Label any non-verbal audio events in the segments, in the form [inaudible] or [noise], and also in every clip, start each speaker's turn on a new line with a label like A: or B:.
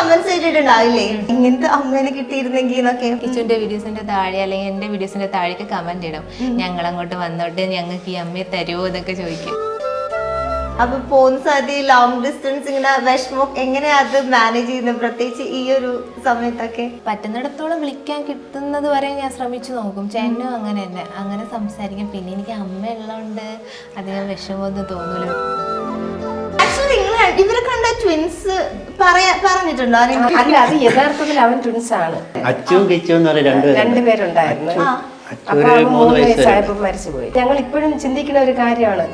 A: Comments ഇട്ടിട്ടുണ്ടാവില്ലേ? ഇങ്ങനത്തെ അമ്മേനെ കിട്ടിയിരുന്നെങ്കിൽ എന്നൊക്കെ.
B: കിച്ചുവിന്റെ വീഡിയോസിന്റെ താഴെ അല്ലെങ്കിൽ എന്റെ വീഡിയോസിന്റെ താഴേക്ക് കമന്റ് ഇടും. ഞങ്ങൾ അങ്ങോട്ട് വന്നോട്ട് ഞങ്ങൾക്ക് ഈ അമ്മയെ തരുമോ എന്നൊക്കെ ചോദിക്കും.
A: അപ്പൊ പോകുന്ന സാധ്യത ലോങ് ഡിസ്റ്റൻസ് ഇങ്ങനെ വിഷമം എങ്ങനെയാ അത് മാനേജ് ചെയ്യുന്നത് പ്രത്യേകിച്ച് ഈ ഒരു സമയത്തൊക്കെ.
B: പറ്റുന്നിടത്തോളം വിളിക്കാൻ കിട്ടുന്നത് വരെ ഞാൻ ശ്രമിച്ചു നോക്കും. ചേട്ടനും അങ്ങനെ തന്നെ അങ്ങനെ സംസാരിക്കും. പിന്നെ എനിക്ക് അമ്മ ഉള്ളതുകൊണ്ട് അധികം വിഷമമൊന്നും തോന്നൂല.
A: നിങ്ങൾ ഇവരെ കണ്ട ട്വിൻസ് പറഞ്ഞിട്ടുണ്ടോ?
C: അല്ല അത് യഥാർത്ഥത്തിൽ അവൻ ട്വിൻസ് ആണ്.
D: അച്ചു കിച്ചും എന്ന്
C: രണ്ടുപേരുണ്ടായിരുന്നു അപ്പൊ അവൻ
D: മൂന്ന്
C: മരിച്ചുപോയി. ഞങ്ങൾ ഇപ്പോഴും ചിന്തിക്കുന്ന ഒരു കാര്യമാണ്.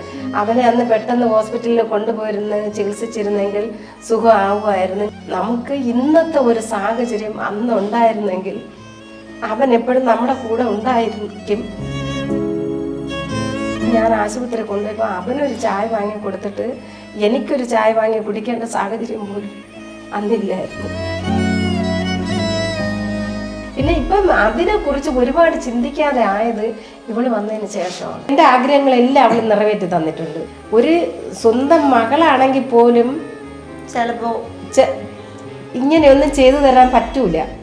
C: അവനെ അന്ന് പെട്ടെന്ന് ഹോസ്പിറ്റലിൽ കൊണ്ടുപോയിരുന്ന് ചികിത്സിച്ചിരുന്നെങ്കിൽ സുഖമാവുമായിരുന്നു. നമുക്ക് ഇന്നത്തെ ഒരു സാഹചര്യം അന്ന് ഉണ്ടായിരുന്നെങ്കിൽ അവൻ എപ്പോഴും നമ്മുടെ കൂടെ ഉണ്ടായിരിക്കും. ഞാൻ ആശുപത്രി കൊണ്ടുപോയപ്പോൾ അവനൊരു ചായ വാങ്ങി കൊടുത്തിട്ട് എനിക്കൊരു ചായ വാങ്ങി കുടിക്കേണ്ട സാഹചര്യം പോലും അന്നില്ലായിരുന്നു. പിന്നെ ഇപ്പം അതിനെ കുറിച്ച് ഒരുപാട് ചിന്തിക്കാതെ ആയത് ഇവൾ വന്നതിന് ശേഷമാണ്. എന്റെ ആഗ്രഹങ്ങളെല്ലാം അവൾ നിറവേറ്റി തന്നിട്ടുണ്ട്. ഒരു സ്വന്തം മകളാണെങ്കിൽ പോലും
A: ചിലപ്പോ
C: ഇങ്ങനെയൊന്നും ചെയ്തു തരാൻ പറ്റൂല.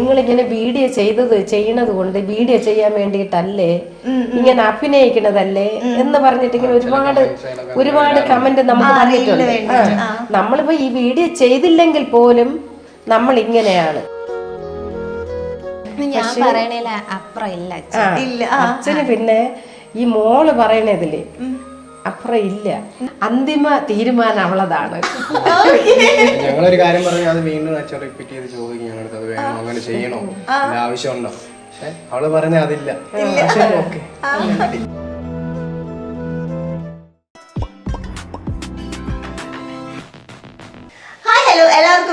C: നിങ്ങളിങ്ങനെ വീഡിയോ ചെയ്തത് ചെയ്യണത് കൊണ്ട് വീഡിയോ ചെയ്യാൻ വേണ്ടിയിട്ടല്ലേ? ഇങ്ങനെ അഭിനയിക്കണതല്ലേ? എന്ന് പറഞ്ഞിട്ട് ഇങ്ങനെ ഒരുപാട് ഒരുപാട് കമന്റ് നമുക്ക് വന്നിട്ടുണ്ട്. നമ്മളിപ്പോ ഈ വീഡിയോ ചെയ്തില്ലെങ്കിൽ പോലും നമ്മൾ ഇങ്ങനെയാണ്
B: ഞാൻ പറയണേല അപ്പുറം ഇല്ല അച്ഛൻ.
A: ഇല്ല.
C: അച്ഛന് പിന്നെ ഈ മോൾ പറയണതിൽ അപ്പുറം ഇല്ല. അന്തിമ തീരുമാനം അവളതാണ്.
E: ഞങ്ങളൊരു കാര്യം പറഞ്ഞാൽ അത് വീണ്ടും അച്ഛൻ റിപ്പീറ്റ് ചെയ്ത് ചോദിക്കും ഞങ്ങളുടെ അത് വേണോ? അങ്ങനെ ചെയ്യണോ? ആവശ്യമുണ്ടോ? പക്ഷെ അവൾ പറഞ്ഞ അതില്ല. ഓക്കെ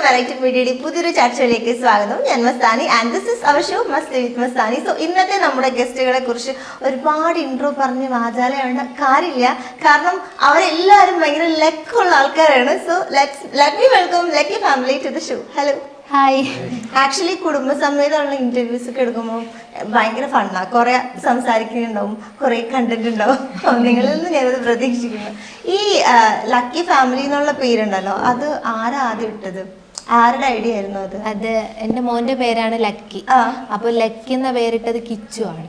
A: വെറൈറ്റി വീഡിയോയിൽ പുതിയൊരു ചർച്ചയിലേക്ക് സ്വാഗതം. ഞാൻ Mastani and this is our show Masti with Mastani so ഇന്നത്തെ നമ്മുടെ ഗസ്റ്റുകളെ കുറിച്ച് ഒരുപാട് ഇൻട്രോ പറഞ്ഞ് വാചാലയാണ് കാര്യമില്ല. കാരണം അവരെല്ലാവരും ഭയങ്കര ലക്കുള്ള ആൾക്കാരാണ്. So let me welcome lucky family to the show hello
B: hi
A: actually കുടുംബസമേതമുള്ള interviews ഒക്കെ എടുക്കുമ്പോൾ ഭയങ്കര ഫണ്ണാ കുറെ സംസാരിക്കുന്നുണ്ടാവും കുറെ കണ്ടന്റ് ഉണ്ടാവും. നിങ്ങളിൽ നിന്ന് ഞാനത് പ്രതീക്ഷിക്കുന്നു. ഈ ലക്കി ഫാമിലി എന്നുള്ള പേരുണ്ടല്ലോ അത് ആരാ ആദ്യം ഇട്ടത്? ആരുടെ ഐഡിയ ആയിരുന്നു അത്?
B: അത് എന്റെ മോന്റെ പേരാണ് ലക്കി. അപ്പൊ ലക്കി എന്ന പേരിട്ടത് കിച്ചു ആണ്.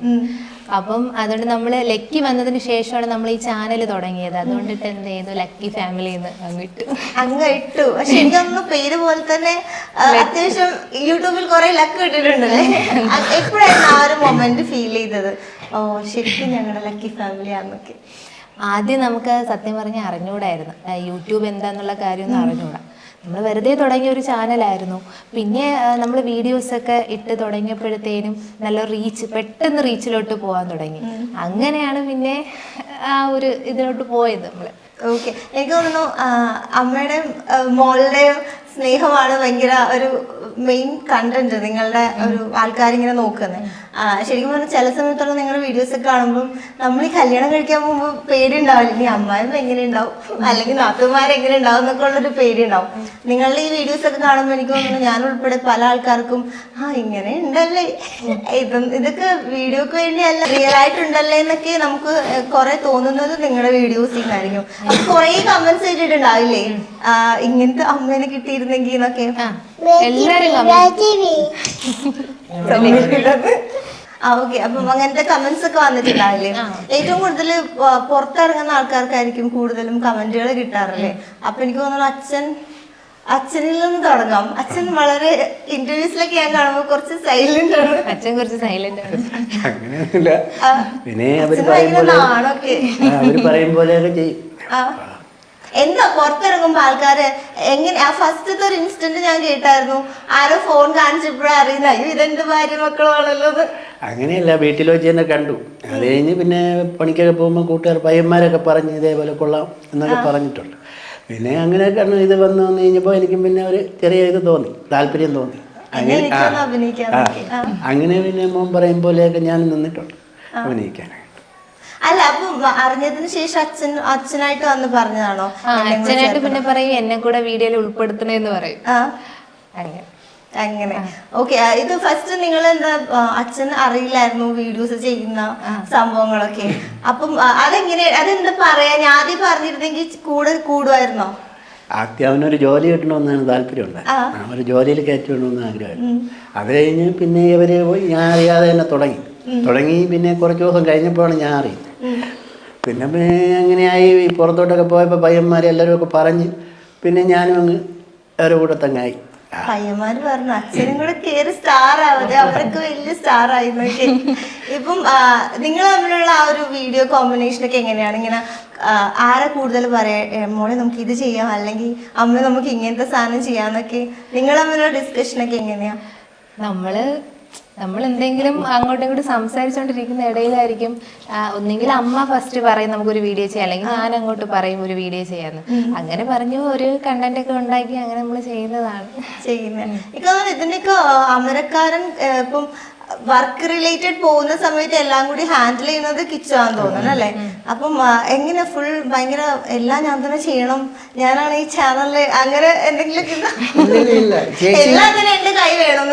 B: അപ്പം അതുകൊണ്ട് നമ്മൾ ലക്കി വന്നതിന് ശേഷമാണ് നമ്മൾ ഈ ചാനൽ തുടങ്ങിയത്. അതുകൊണ്ടിട്ട് എന്ത് ചെയ്തു? ലക്കി ഫാമിലി അങ്ങിട്ടു.
A: അങ്ങ് ഇട്ടു. പക്ഷെ എനിക്കൊന്ന് പേര് പോലെ തന്നെ അത്യാവശ്യം യൂട്യൂബിൽ കുറെ ലക്ക് ഇട്ടിട്ടുണ്ടല്ലേ [laughs] എപ്പോഴായിരുന്നു ആ ഒരു മൊമെന്റ് ഫീൽ ചെയ്തത്? ഓ ശരിക്കും ഞങ്ങളുടെ ലക്കി ഫാമിലി ആന്നൊക്കെ.
B: ആദ്യം നമുക്ക് സത്യം പറഞ്ഞാൽ അറിഞ്ഞുകൂടായിരുന്നു ആ, യൂട്യൂബ് എന്താന്നുള്ള കാര്യമൊന്നും അറിഞ്ഞുകൂടാ നമ്മൾ വെറുതെ തുടങ്ങിയ ഒരു ചാനലായിരുന്നു. പിന്നെ നമ്മൾ വീഡിയോസൊക്കെ ഇട്ട് തുടങ്ങിയപ്പോഴത്തേനും നല്ല റീച്ച് പെട്ടെന്ന് റീച്ചിലോട്ട് പോകാൻ തുടങ്ങി. അങ്ങനെയാണ് പിന്നെ ആ ഒരു ഇതിലോട്ട് പോയത് നമ്മൾ
A: ഓക്കെ എനിക്ക് തോന്നുന്നു അമ്മയുടെ അമ്മയുടെയും മോളുടെയും സ്നേഹമാണ് ഭയങ്കര ഒരു മെയിൻ കണ്ടന്റ് നിങ്ങളുടെ ഒരു ആൾക്കാരിങ്ങനെ നോക്കുന്നത് ശരിക്കും പറഞ്ഞാൽ ചില സമയത്തുള്ള നിങ്ങളുടെ വീഡിയോസ് ഒക്കെ കാണുമ്പോൾ നമ്മൾ ഈ കല്യാണം കഴിക്കാൻ പോകുമ്പോൾ പേടി ഉണ്ടാവില്ല ഇനി അമ്മായും എങ്ങനെ ഉണ്ടാവും അല്ലെങ്കിൽ നാത്തുമാർ എങ്ങനെ ഉണ്ടാവും എന്നൊക്കെ ഉള്ളൊരു പേടി ഉണ്ടാവും നിങ്ങളുടെ ഈ വീഡിയോസ് ഒക്കെ കാണുമ്പോൾ എനിക്ക് തോന്നുന്നു ഞാൻ ഉൾപ്പെടെ പല ആൾക്കാർക്കും ആ ഇങ്ങനെ ഉണ്ടല്ലേ? ഇതും ഇതൊക്കെ വീഡിയോക്ക് വേണ്ടിയല്ല റിയൽ ആയിട്ടുണ്ടല്ലേ എന്നൊക്കെ നമുക്ക് കുറെ തോന്നുന്നത് നിങ്ങളുടെ വീഡിയോസിൽ നിന്നായിരിക്കും. അപ്പൊ കുറെ കമന്റ്സ് ഇട്ടിട്ടുണ്ടാവില്ലേ? ഇങ്ങനത്തെ അമ്മേനെ കിട്ടിയിരുന്നെങ്കിൽ എന്നൊക്കെ.
B: എല്ലാവരും
A: ആ ഓക്കെ. അപ്പം അങ്ങനത്തെ കമന്റ്സ് ഒക്കെ വന്നിട്ടുണ്ടാവില്ലേ? ഏറ്റവും കൂടുതൽ പുറത്തിറങ്ങുന്ന ആൾക്കാർക്കായിരിക്കും കൂടുതലും കമന്റുകൾ കിട്ടാറില്ലേ? അപ്പൊ എനിക്ക് തോന്നുന്നു അച്ഛൻ അച്ഛനിൽ നിന്ന് തുടങ്ങാം. അച്ഛൻ വളരെ ഇന്റർവ്യൂസിലൊക്കെ ഞാൻ കാണുമ്പോൾ കുറച്ച് സൈലന്റ് ആണ്.
B: അച്ഛൻ കുറച്ച് സൈലന്റ് ആണ്.
D: അങ്ങനെയൊന്നുമില്ല. പിന്നെ
A: അവർ
D: പറയും പോലെ അവർ പറയും പോലെയൊക്കെ ചെയ്യും.
A: ആ. എന്താ പുറത്തിറങ്ങുമ്പോ ആൾക്കാര് എങ്ങനെ ആ ഫസ്റ്റത്തെ ഒരു ഇൻസ്റ്റന്റ് ഞാൻ കേട്ടായിരുന്നു. ആരോ ഫോൺ കാണിച്ചപ്പോഴേ അറിയുന്ന. അയ്യോ ഇതെന്റെ ഭാര്യ മക്കളാണല്ലോ
D: അങ്ങനെയല്ല വീട്ടിൽ വെച്ച് തന്നെ കണ്ടു. അത് കഴിഞ്ഞ് പിന്നെ പണിക്കൊക്കെ പോകുമ്പോൾ കൂട്ടുകാർ പയ്യന്മാരൊക്കെ പറഞ്ഞ് ഇതേപോലെ കൊള്ളാം എന്നൊക്കെ പറഞ്ഞിട്ടുണ്ട്. പിന്നെ അങ്ങനെ ഇത് വന്നു വന്നു കഴിഞ്ഞപ്പോൾ എനിക്കും പിന്നെ ഒരു ചെറിയ ഇത് തോന്നി. താല്പര്യം തോന്നി. അങ്ങനെ. അങ്ങനെ പിന്നെ മോൻ പറയും പോലെയൊക്കെ ഞാൻ നിന്നിട്ടുണ്ട് അഭിനയിക്കാനായിട്ട്.
A: അല്ല അപ്പൊ അറിഞ്ഞതിന് ശേഷം അച്ഛൻ അച്ഛനായിട്ട് വന്ന് പറഞ്ഞതാണോ?
B: ആ അച്ഛനായിട്ട് പിന്നെ പറയും എന്നെ കൂടെ വീഡിയോയിൽ ഉൾപ്പെടുത്തണേന്ന് പറയും.
A: ആ.
B: അങ്ങനെ.
A: അങ്ങനെ. ഓക്കെ ഇത് ഫസ്റ്റ് നിങ്ങൾ എന്താ അച്ഛൻ അറിയില്ലായിരുന്നു വീഡിയോസ് ചെയ്യുന്ന സംഭവങ്ങളൊക്കെ. അപ്പം അതെങ്ങനെ അതെന്താ പറയാ? ഞാൻ ആദ്യം പറഞ്ഞിരുന്നെങ്കിൽ കൂടെ കൂടുമായിരുന്നോ?
D: ആദ്യം അവനൊരു ജോലി കിട്ടണമെന്നാണ് താല്പര്യമുണ്ട്. ഒരു ജോലിയിൽ കയറ്റി വിടണമെന്ന് ആഗ്രഹമായിരുന്നു അത് കഴിഞ്ഞ് പിന്നെ ഇവരെ പോയി ഞാൻ അറിയാതെ തന്നെ തുടങ്ങി. തുടങ്ങി പിന്നെ കുറച്ച് ദിവസം കഴിഞ്ഞപ്പോഴാണ് ഞാൻ അറിയുന്നത്. പിന്നെ അങ്ങനെയായി ഈ പുറത്തോട്ടൊക്കെ പോയപ്പോൾ പയ്യന്മാരെ എല്ലാവരും ഒക്കെ പറഞ്ഞ് പിന്നെ ഞാനും അങ്ങ് അവരുടെ കൂടെ തങ്ങായി
A: പയ്യന്മാര് പറഞ്ഞു അച്ഛനും കൂടെ കേറി സ്റ്റാർ ആവതെ അവരൊക്കെ വലിയ സ്റ്റാർ ആയിരുന്നൊക്കെ ഇപ്പം നിങ്ങൾ തമ്മിലുള്ള ആ ഒരു വീഡിയോ കോമ്പിനേഷൻ ഒക്കെ എങ്ങനെയാണ്? ഇങ്ങനെ ആരെ കൂടുതൽ പറയാ "ഏ, മോളെ നമുക്ക് ഇത് ചെയ്യാം അല്ലെങ്കിൽ അമ്മ നമുക്ക് ഇങ്ങനത്തെ സാധനം ചെയ്യാന്നൊക്കെ നിങ്ങൾ തമ്മിലുള്ള ഡിസ്കഷൻ ഒക്കെ എങ്ങനെയാ?
B: നമ്മൾ നമ്മൾ എന്തെങ്കിലും അങ്ങോട്ടും ഇങ്ങോട്ടും സംസാരിച്ചുകൊണ്ടിരിക്കുന്ന ഇടയിലായിരിക്കും ഒന്നെങ്കിൽ അമ്മ ഫസ്റ്റ് പറയും നമുക്കൊരു വീഡിയോ ചെയ്യാം അല്ലെങ്കിൽ ഞാൻ അങ്ങോട്ട് പറയും ഒരു വീഡിയോ ചെയ്യാന്ന്. അങ്ങനെ പറഞ്ഞു ഒരു കണ്ടന്റ് ഒക്കെ ഉണ്ടാക്കി അങ്ങനെ നമ്മൾ ചെയ്യുന്നതാണ്.
A: ചെയ്യുന്നത് ഇതിന്റെ ഒക്കെ ഇതിന്റെയൊക്കെ അമരക്കാരൻ ഇപ്പം വർക്ക് റിലേറ്റഡ് പോകുന്ന സമയത്ത് എല്ലാം കൂടി ഹാൻഡിൽ ചെയ്യുന്നത് കിച്ചാന്ന് തോന്നുന്നു അല്ലേ? അപ്പം എങ്ങനെ ഫുൾ ഭയങ്കര എല്ലാം ഞാൻ തന്നെ ചെയ്യണം ഞാനാണ് ഈ ചാനലിൽ അങ്ങനെ
F: എന്തെങ്കിലും [laughs]
A: എല്ലാം തന്നെ എന്റെ കൈ വേണം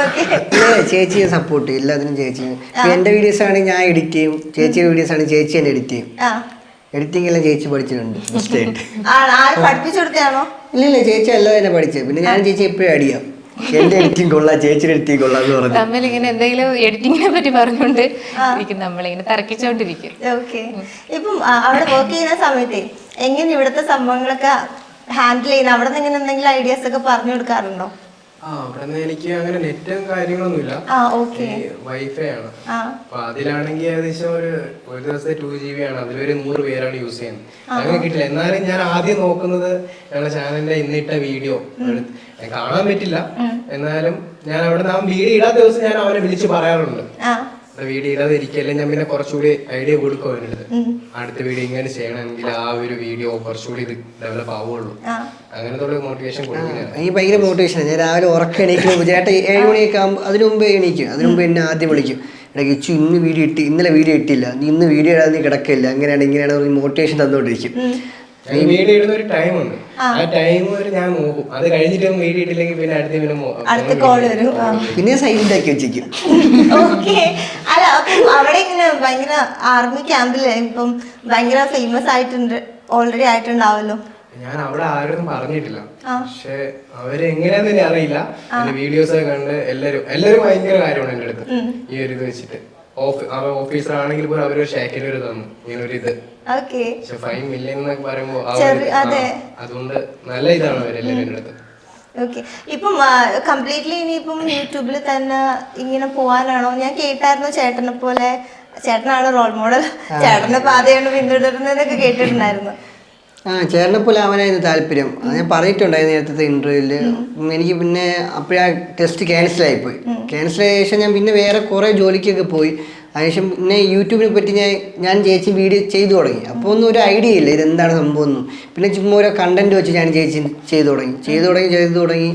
F: ചേച്ചിയെ സപ്പോർട്ട് എല്ലാത്തിനും ചേച്ചി. എന്റെ വീഡിയോസ് ആണ് ഞാൻ എഡിറ്റ് ചെയ്യും ചേച്ചിയുടെ വീഡിയോസ് ആണ് ചേച്ചി തന്നെ എഡിറ്റ് ചെയ്യും.
A: ആ.
F: എഡിറ്റിംഗ് എല്ലാം ചേച്ചി പഠിച്ചിട്ടുണ്ട് ഇല്ല ഇല്ല ചേച്ചി എല്ലാം തന്നെ പഠിച്ചത്. പിന്നെ ഞാൻ ചേച്ചി എപ്പോഴും അടിയാം എന്റെ എഡിറ്റിംഗ് കൊള്ളാം ചേച്ചിയുടെ എഡിറ്റിംഗ് കൊള്ളാം എന്ന് പറഞ്ഞു.
B: തമ്മിൽ ഇങ്ങനെ എന്തെങ്കിലും എഡിറ്റിങ്ങിനെ പറ്റി പറഞ്ഞുകൊണ്ട് ഇരിക്കും നമ്മളിങ്ങനെ തർക്കിച്ചുകൊണ്ടിരിക്കും
A: ഓക്കെ. ഇപ്പം അവിടെ വർക്ക് ചെയ്യുന്ന സമയത്തെ എങ്ങനെ ഇവിടുത്തെ സംഭവങ്ങളൊക്കെ ഹാൻഡിൽ ചെയ്യുന്ന അവിടെ നിന്ന് ഇങ്ങനെ എന്തെങ്കിലും ഐഡിയാസ് ഒക്കെ പറഞ്ഞു കൊടുക്കാറുണ്ടോ?
E: ആ അവിടെ എനിക്ക് അങ്ങനെ നെറ്റും കാര്യങ്ങളൊന്നുമില്ല.
A: ആ ഓക്കെ.
E: വൈഫൈ ആണ്.
A: ആ.
E: അപ്പൊ അതിലാണെങ്കിൽ ഏകദേശം ഒരു ഒരു ദിവസത്തെ ടു ജി ബി ആണ്. അതിലൊരു നൂറ് പേരാണ് യൂസ് ചെയ്യുന്നത്. അങ്ങനെ കിട്ടില്ല. എന്നാലും ഞാൻ ആദ്യം നോക്കുന്നത് ഞങ്ങളുടെ ചാനലിന്റെ ഇന്നിട്ട വീഡിയോ കാണാൻ പറ്റില്ല. എന്നാലും ഞാൻ അവിടെ നിന്ന് വീട് വീഡിയോ ഇടാത്ത ദിവസം ഞാൻ അവനെ വിളിച്ച് പറയാറുണ്ട്.
A: വീട്
E: വീഡിയോ ഇടാതെ ഇരിക്കല്ലേ ഞാൻ പിന്നെ കുറച്ചുകൂടി ഐഡിയ കൊടുക്കും അവനടുത്ത് അടുത്ത വീഡിയോ ഇങ്ങനെ ചെയ്യണമെങ്കിൽ ആ ഒരു വീഡിയോ കുറച്ചുകൂടി ഇത് ഡെവലപ്പ് ആവുള്ളൂ. അങ്ങനത്തെ മോട്ടിവേഷൻ
F: എനിക്ക് ഭയങ്കര മോട്ടിവേഷൻ ഞാൻ രാവിലെ ഉറക്കം എണീക്കുമ്പോൾ ചേട്ടൻ ഏഴ് മണിയൊക്കെ ആകുമ്പോൾ അതിന് മുമ്പേ എണീക്കും. അതിന് മുമ്പ് എന്നെ ആദ്യം വിളിക്കും. ഇടയ്ക്ക് ഇച്ചു ഇന്ന് വീഡിയോ ഇട്ടി ഇന്നലെ വീഡിയോ ഇട്ടില്ല. നീ ഇന്ന് വീഡിയോ ഇടാതെ നീ കിടക്കില്ല അങ്ങനെയാണ് ഇങ്ങനെയാണ് മോട്ടിവേഷൻ തന്നുകൊണ്ടിരിക്കും.
E: ഞാൻ വീഡിയോ ഇടുന്ന ഒരു ടൈം ഉണ്ട്. ആ. ടൈം വരെ ഞാൻ നോക്കും. അത് കഴിഞ്ഞിട്ട് വീഡിയോ ഇട്ടില്ലെങ്കിൽ പിന്നെ അടുത്ത പിന്നെ
A: അടുത്ത കോൾ വരും.
F: പിന്നെ സൈലന്റ് ആക്കി വെച്ചേക്കും.
A: ഓക്കെ അല്ല അപ്പം അവിടെ ഇങ്ങനെ ഭയങ്കര ആർമി ക്യാമ്പിൽ ഇപ്പം ഭയങ്കര ഫേമസ് ആയിട്ടുണ്ട് ഓൾറെഡി ആയിട്ടുണ്ടാവല്ലോ.
E: ഞാൻ അവിടെ ആരും പറഞ്ഞിട്ടില്ല. പക്ഷെ അവരെങ്ങനെയാന്ന് തന്നെ അറിയില്ല. വീഡിയോസ് ഒക്കെ കണ്ട് എല്ലാരും എല്ലാരും ഭയങ്കര കാര്യമാണ് എന്റെ അടുത്ത്. ഈ ഒരു ഇത് വെച്ചിട്ട്. ഓഫീസർ ആണെങ്കിൽ പോലും അവർ ഷേക്കിന് ഒരു തന്നു. ഇങ്ങനെ ഒരു ഇത്. പക്ഷെ ഫൈവ് മില്യൺ എന്നൊക്കെ പറയുമ്പോ ആ ഒരു-
A: ചെറിയ- അതെ.
E: അതുകൊണ്ട് നല്ല ഇതാണ് അവരെല്ലാരും എന്റെ അടുത്ത്
A: ഓക്കെ ഇപ്പം കംപ്ലീറ്റ്ലി ഇനിയിപ്പം യൂട്യൂബിൽ തന്നെ ഇങ്ങനെ പോവാനാണോ? ഞാൻ കേട്ടായിരുന്നു ചേട്ടനെ പോലെ. ചേട്ടനാണ് റോൾ മോഡൽ ചേട്ടന്റെ പാതയാണ് പിന്തുടരുന്നതെന്നൊക്കെ കേട്ടിട്ടുണ്ടായിരുന്നു.
F: ആ ചേട്ടനെ പോലെ അവനായിരുന്നു താല്പര്യം. ഞാൻ പറഞ്ഞിട്ടുണ്ടായിരുന്നു നേരത്തെ ഇന്റർവ്യൂവിൽ എനിക്ക് പിന്നെ അപ്പോഴാ ടെസ്റ്റ് ക്യാൻസൽ പോയി. ക്യാൻസൽ ആയ ശേഷം ഞാൻ പിന്നെ വേറെ കുറെ ജോലിക്കൊക്കെ പോയി. അതിനുശേഷം പിന്നെ യൂട്യൂബിനെ പറ്റി ഞാൻ ഞാൻ ചേച്ചി വീഡിയോ ചെയ്തു തുടങ്ങി. അപ്പോൾ ഒന്നും ഒരു ഐഡിയ ഇല്ല ഇതെന്താണ് സംഭവം ഒന്നും പിന്നെ ചുമ്മാ ഓരോ കണ്ടന്റ് വെച്ച് ഞാൻ ചേച്ചി ചെയ്തു തുടങ്ങി. ചെയ്തു തുടങ്ങി ചെയ്തു തുടങ്ങി.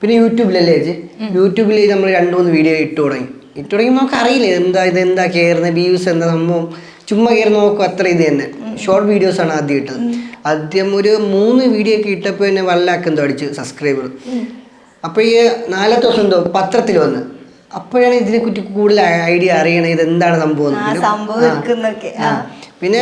F: പിന്നെ യൂട്യൂബിലല്ലേ ചേച്ചി? യൂട്യൂബിൽ നമ്മൾ രണ്ട് മൂന്ന് വീഡിയോ ഇട്ട് തുടങ്ങി. ഇട്ട് തുടങ്ങി നമുക്ക് അറിയില്ല എന്താ ഇത് എന്താ കയറുന്നത് വ്യൂസ് എന്താ സംഭവം. ചുമ്മാ കയറി നോക്കും അത്ര ഇത് തന്നെ. ഷോർട്ട് വീഡിയോസ് ആണ് ആദ്യം ഇട്ടത്. ആദ്യം ഒരു മൂന്ന് വീഡിയോ ഒക്കെ ഇട്ടപ്പോൾ തന്നെ വൺ ലാക്ക് എന്തോ അടിച്ചു സബ്സ്ക്രൈബർ അപ്പോൾ ഈ നാലാമത്തെ ദിവസം എന്തോ പത്രത്തിൽ വന്ന്. അപ്പോഴാണ് ഇതിനെ കുറിച്ച് കൂടുതൽ ഐഡിയ അറിയണത് ഇത് എന്താണ് സംഭവം എന്ന്.
A: ആ
F: പിന്നെ-
A: കുറെ
F: ആ. പിന്നെ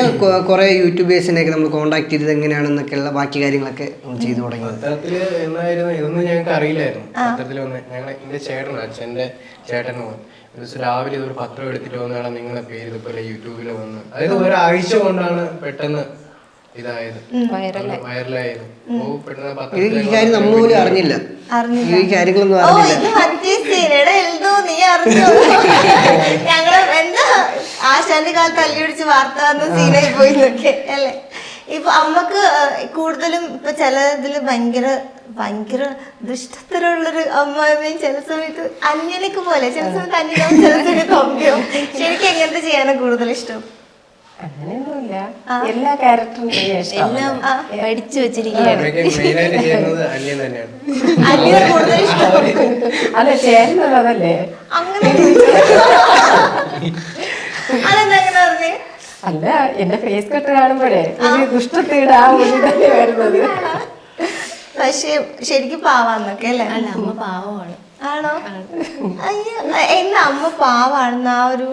F: കുറേ യൂട്യൂബേഴ്സിനെയൊക്കെ നമ്മൾ കോൺടാക്ട് ചെയ്തത് എങ്ങനെയാണെന്നൊക്കെയുള്ള ബാക്കി കാര്യങ്ങളൊക്കെ നമ്മൾ ചെയ്തു തുടങ്ങി.
E: പത്രത്തിൽ എന്നായിരുന്നു? ഇതൊന്നും ഞങ്ങൾക്ക് അറിയില്ലായിരുന്നു. പത്രത്തിൽ വന്ന് ഞങ്ങൾ എന്റെ ചേട്ടൻ അച്ഛന്റെ ചേട്ടൻ ഒരു ദിവസം രാവിലെ ഇതൊരു പത്രം എടുത്തിട്ട് വന്നാണ് നിങ്ങളെ പേര് ഇതുപോലെ യൂട്യൂബിൽ വന്ന്. അതായത് ഒരാഴ്ച കൊണ്ടാണ് പെട്ടെന്ന് ഇതായത്. വൈറലായത്.
F: ഈ കാര്യം നമ്മൾ പോലും അറിഞ്ഞില്ല.
A: അറിഞ്ഞില്ല.
F: ഈ കാര്യങ്ങളൊന്നും അറിഞ്ഞില്ല.
A: നീ അറിഞ്ഞു? ഞങ്ങൾ എന്താ ആശാന്റെ കാലത്ത് തല്ലി പിടിച്ച് വാർത്ത വന്ന സീനായി പോയി എന്നൊക്കെ അല്ലേ? ഇപ്പൊ അമ്മയ്ക്ക് കൂടുതലും ഇപ്പൊ ചില ഇതിൽ ഭയങ്കര ഭയങ്കര ദുഷ്ടത്തരമുള്ളൊരു അമ്മയും ചില സമയത്ത് അന്യനക്ക് പോലെ ചില സമയത്ത് അന്യനാവും ചില സമയത്ത് അമ്മയും ശരിക്കും എങ്ങനത്തെ ചെയ്യാനാണ് കൂടുതൽ ഇഷ്ടം
C: അങ്ങനെയൊന്നുമില്ല. എല്ലാ ക്യാരക്ടറും
B: എല്ലാം പഠിച്ചു വെച്ചിരിക്കുകയാണ്.
C: ചേരുന്നത് അതല്ലേ
A: അങ്ങനെ
C: അല്ല എന്റെ ഫേസ് കട്ട് കാണുമ്പോഴേ ഒരു ദുഷ്ടത്തീടെ ആ ഒരു തന്നെ വരുന്നത്.
A: പക്ഷെ ശരിക്കും പാവാന്നൊക്കെ അല്ലേ?
B: അല്ല അമ്മ പാവമാണ്.
A: ആണോ? അയ്യോ എന്റെ അമ്മ പാവാണെന്ന് ആ ഒരു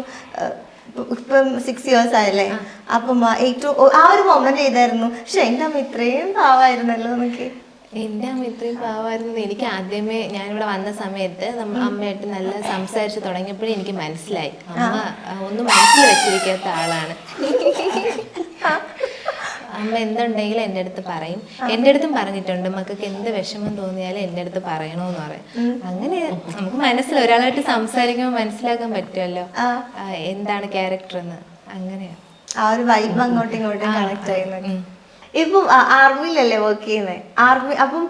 A: ഇപ്പൊ- സിക്സ് ഇയേഴ്സ് ആയല്ലേ? അപ്പം ഏറ്റവും ആ ഒരു മൊമെന്റ് ചെയ്തായിരുന്നു പക്ഷെ എന്റെ അമ്മ ഇത്രയും പാവായിരുന്നല്ലോ എന്നൊക്കെ
B: എന്റെ അമ്മ ഇത്രയും പാവായിരുന്നു. എനിക്ക് ആദ്യമേ ഞാനിവിടെ വന്ന സമയത്ത് നമ്മ അമ്മയായിട്ട് നല്ല സംസാരിച്ച് തുടങ്ങിയപ്പോഴേ എനിക്ക് മനസ്സിലായി. അമ്മ ഒന്നും മനസ്സിൽ വെച്ചിരിക്കാത്ത ആളാണ്. അമ്മ എന്തുണ്ടെങ്കിലും എന്റെ അടുത്ത് പറയും. എന്റെ അടുത്തും പറഞ്ഞിട്ടുണ്ട് മക്കൾക്ക് എന്ത് വിഷമം തോന്നിയാലും എന്റെ അടുത്ത് പറയണമെന്ന് പറയും. അങ്ങനെ നമുക്ക് മനസ്സിൽ ഒരാളായിട്ട് സംസാരിക്കുമ്പോൾ മനസ്സിലാക്കാൻ പറ്റുമല്ലോ. എന്താണ് ക്യാരക്ടർ എന്ന്. അങ്ങനെയാണ്
A: ആ ഒരു വൈബ് അങ്ങോട്ടും ഇങ്ങോട്ടും കണക്ട് ചെയ്യുന്നത് ഇപ്പം ആർമിയിലല്ലേ വർക്ക് ചെയ്യുന്നത് ആർമി അപ്പം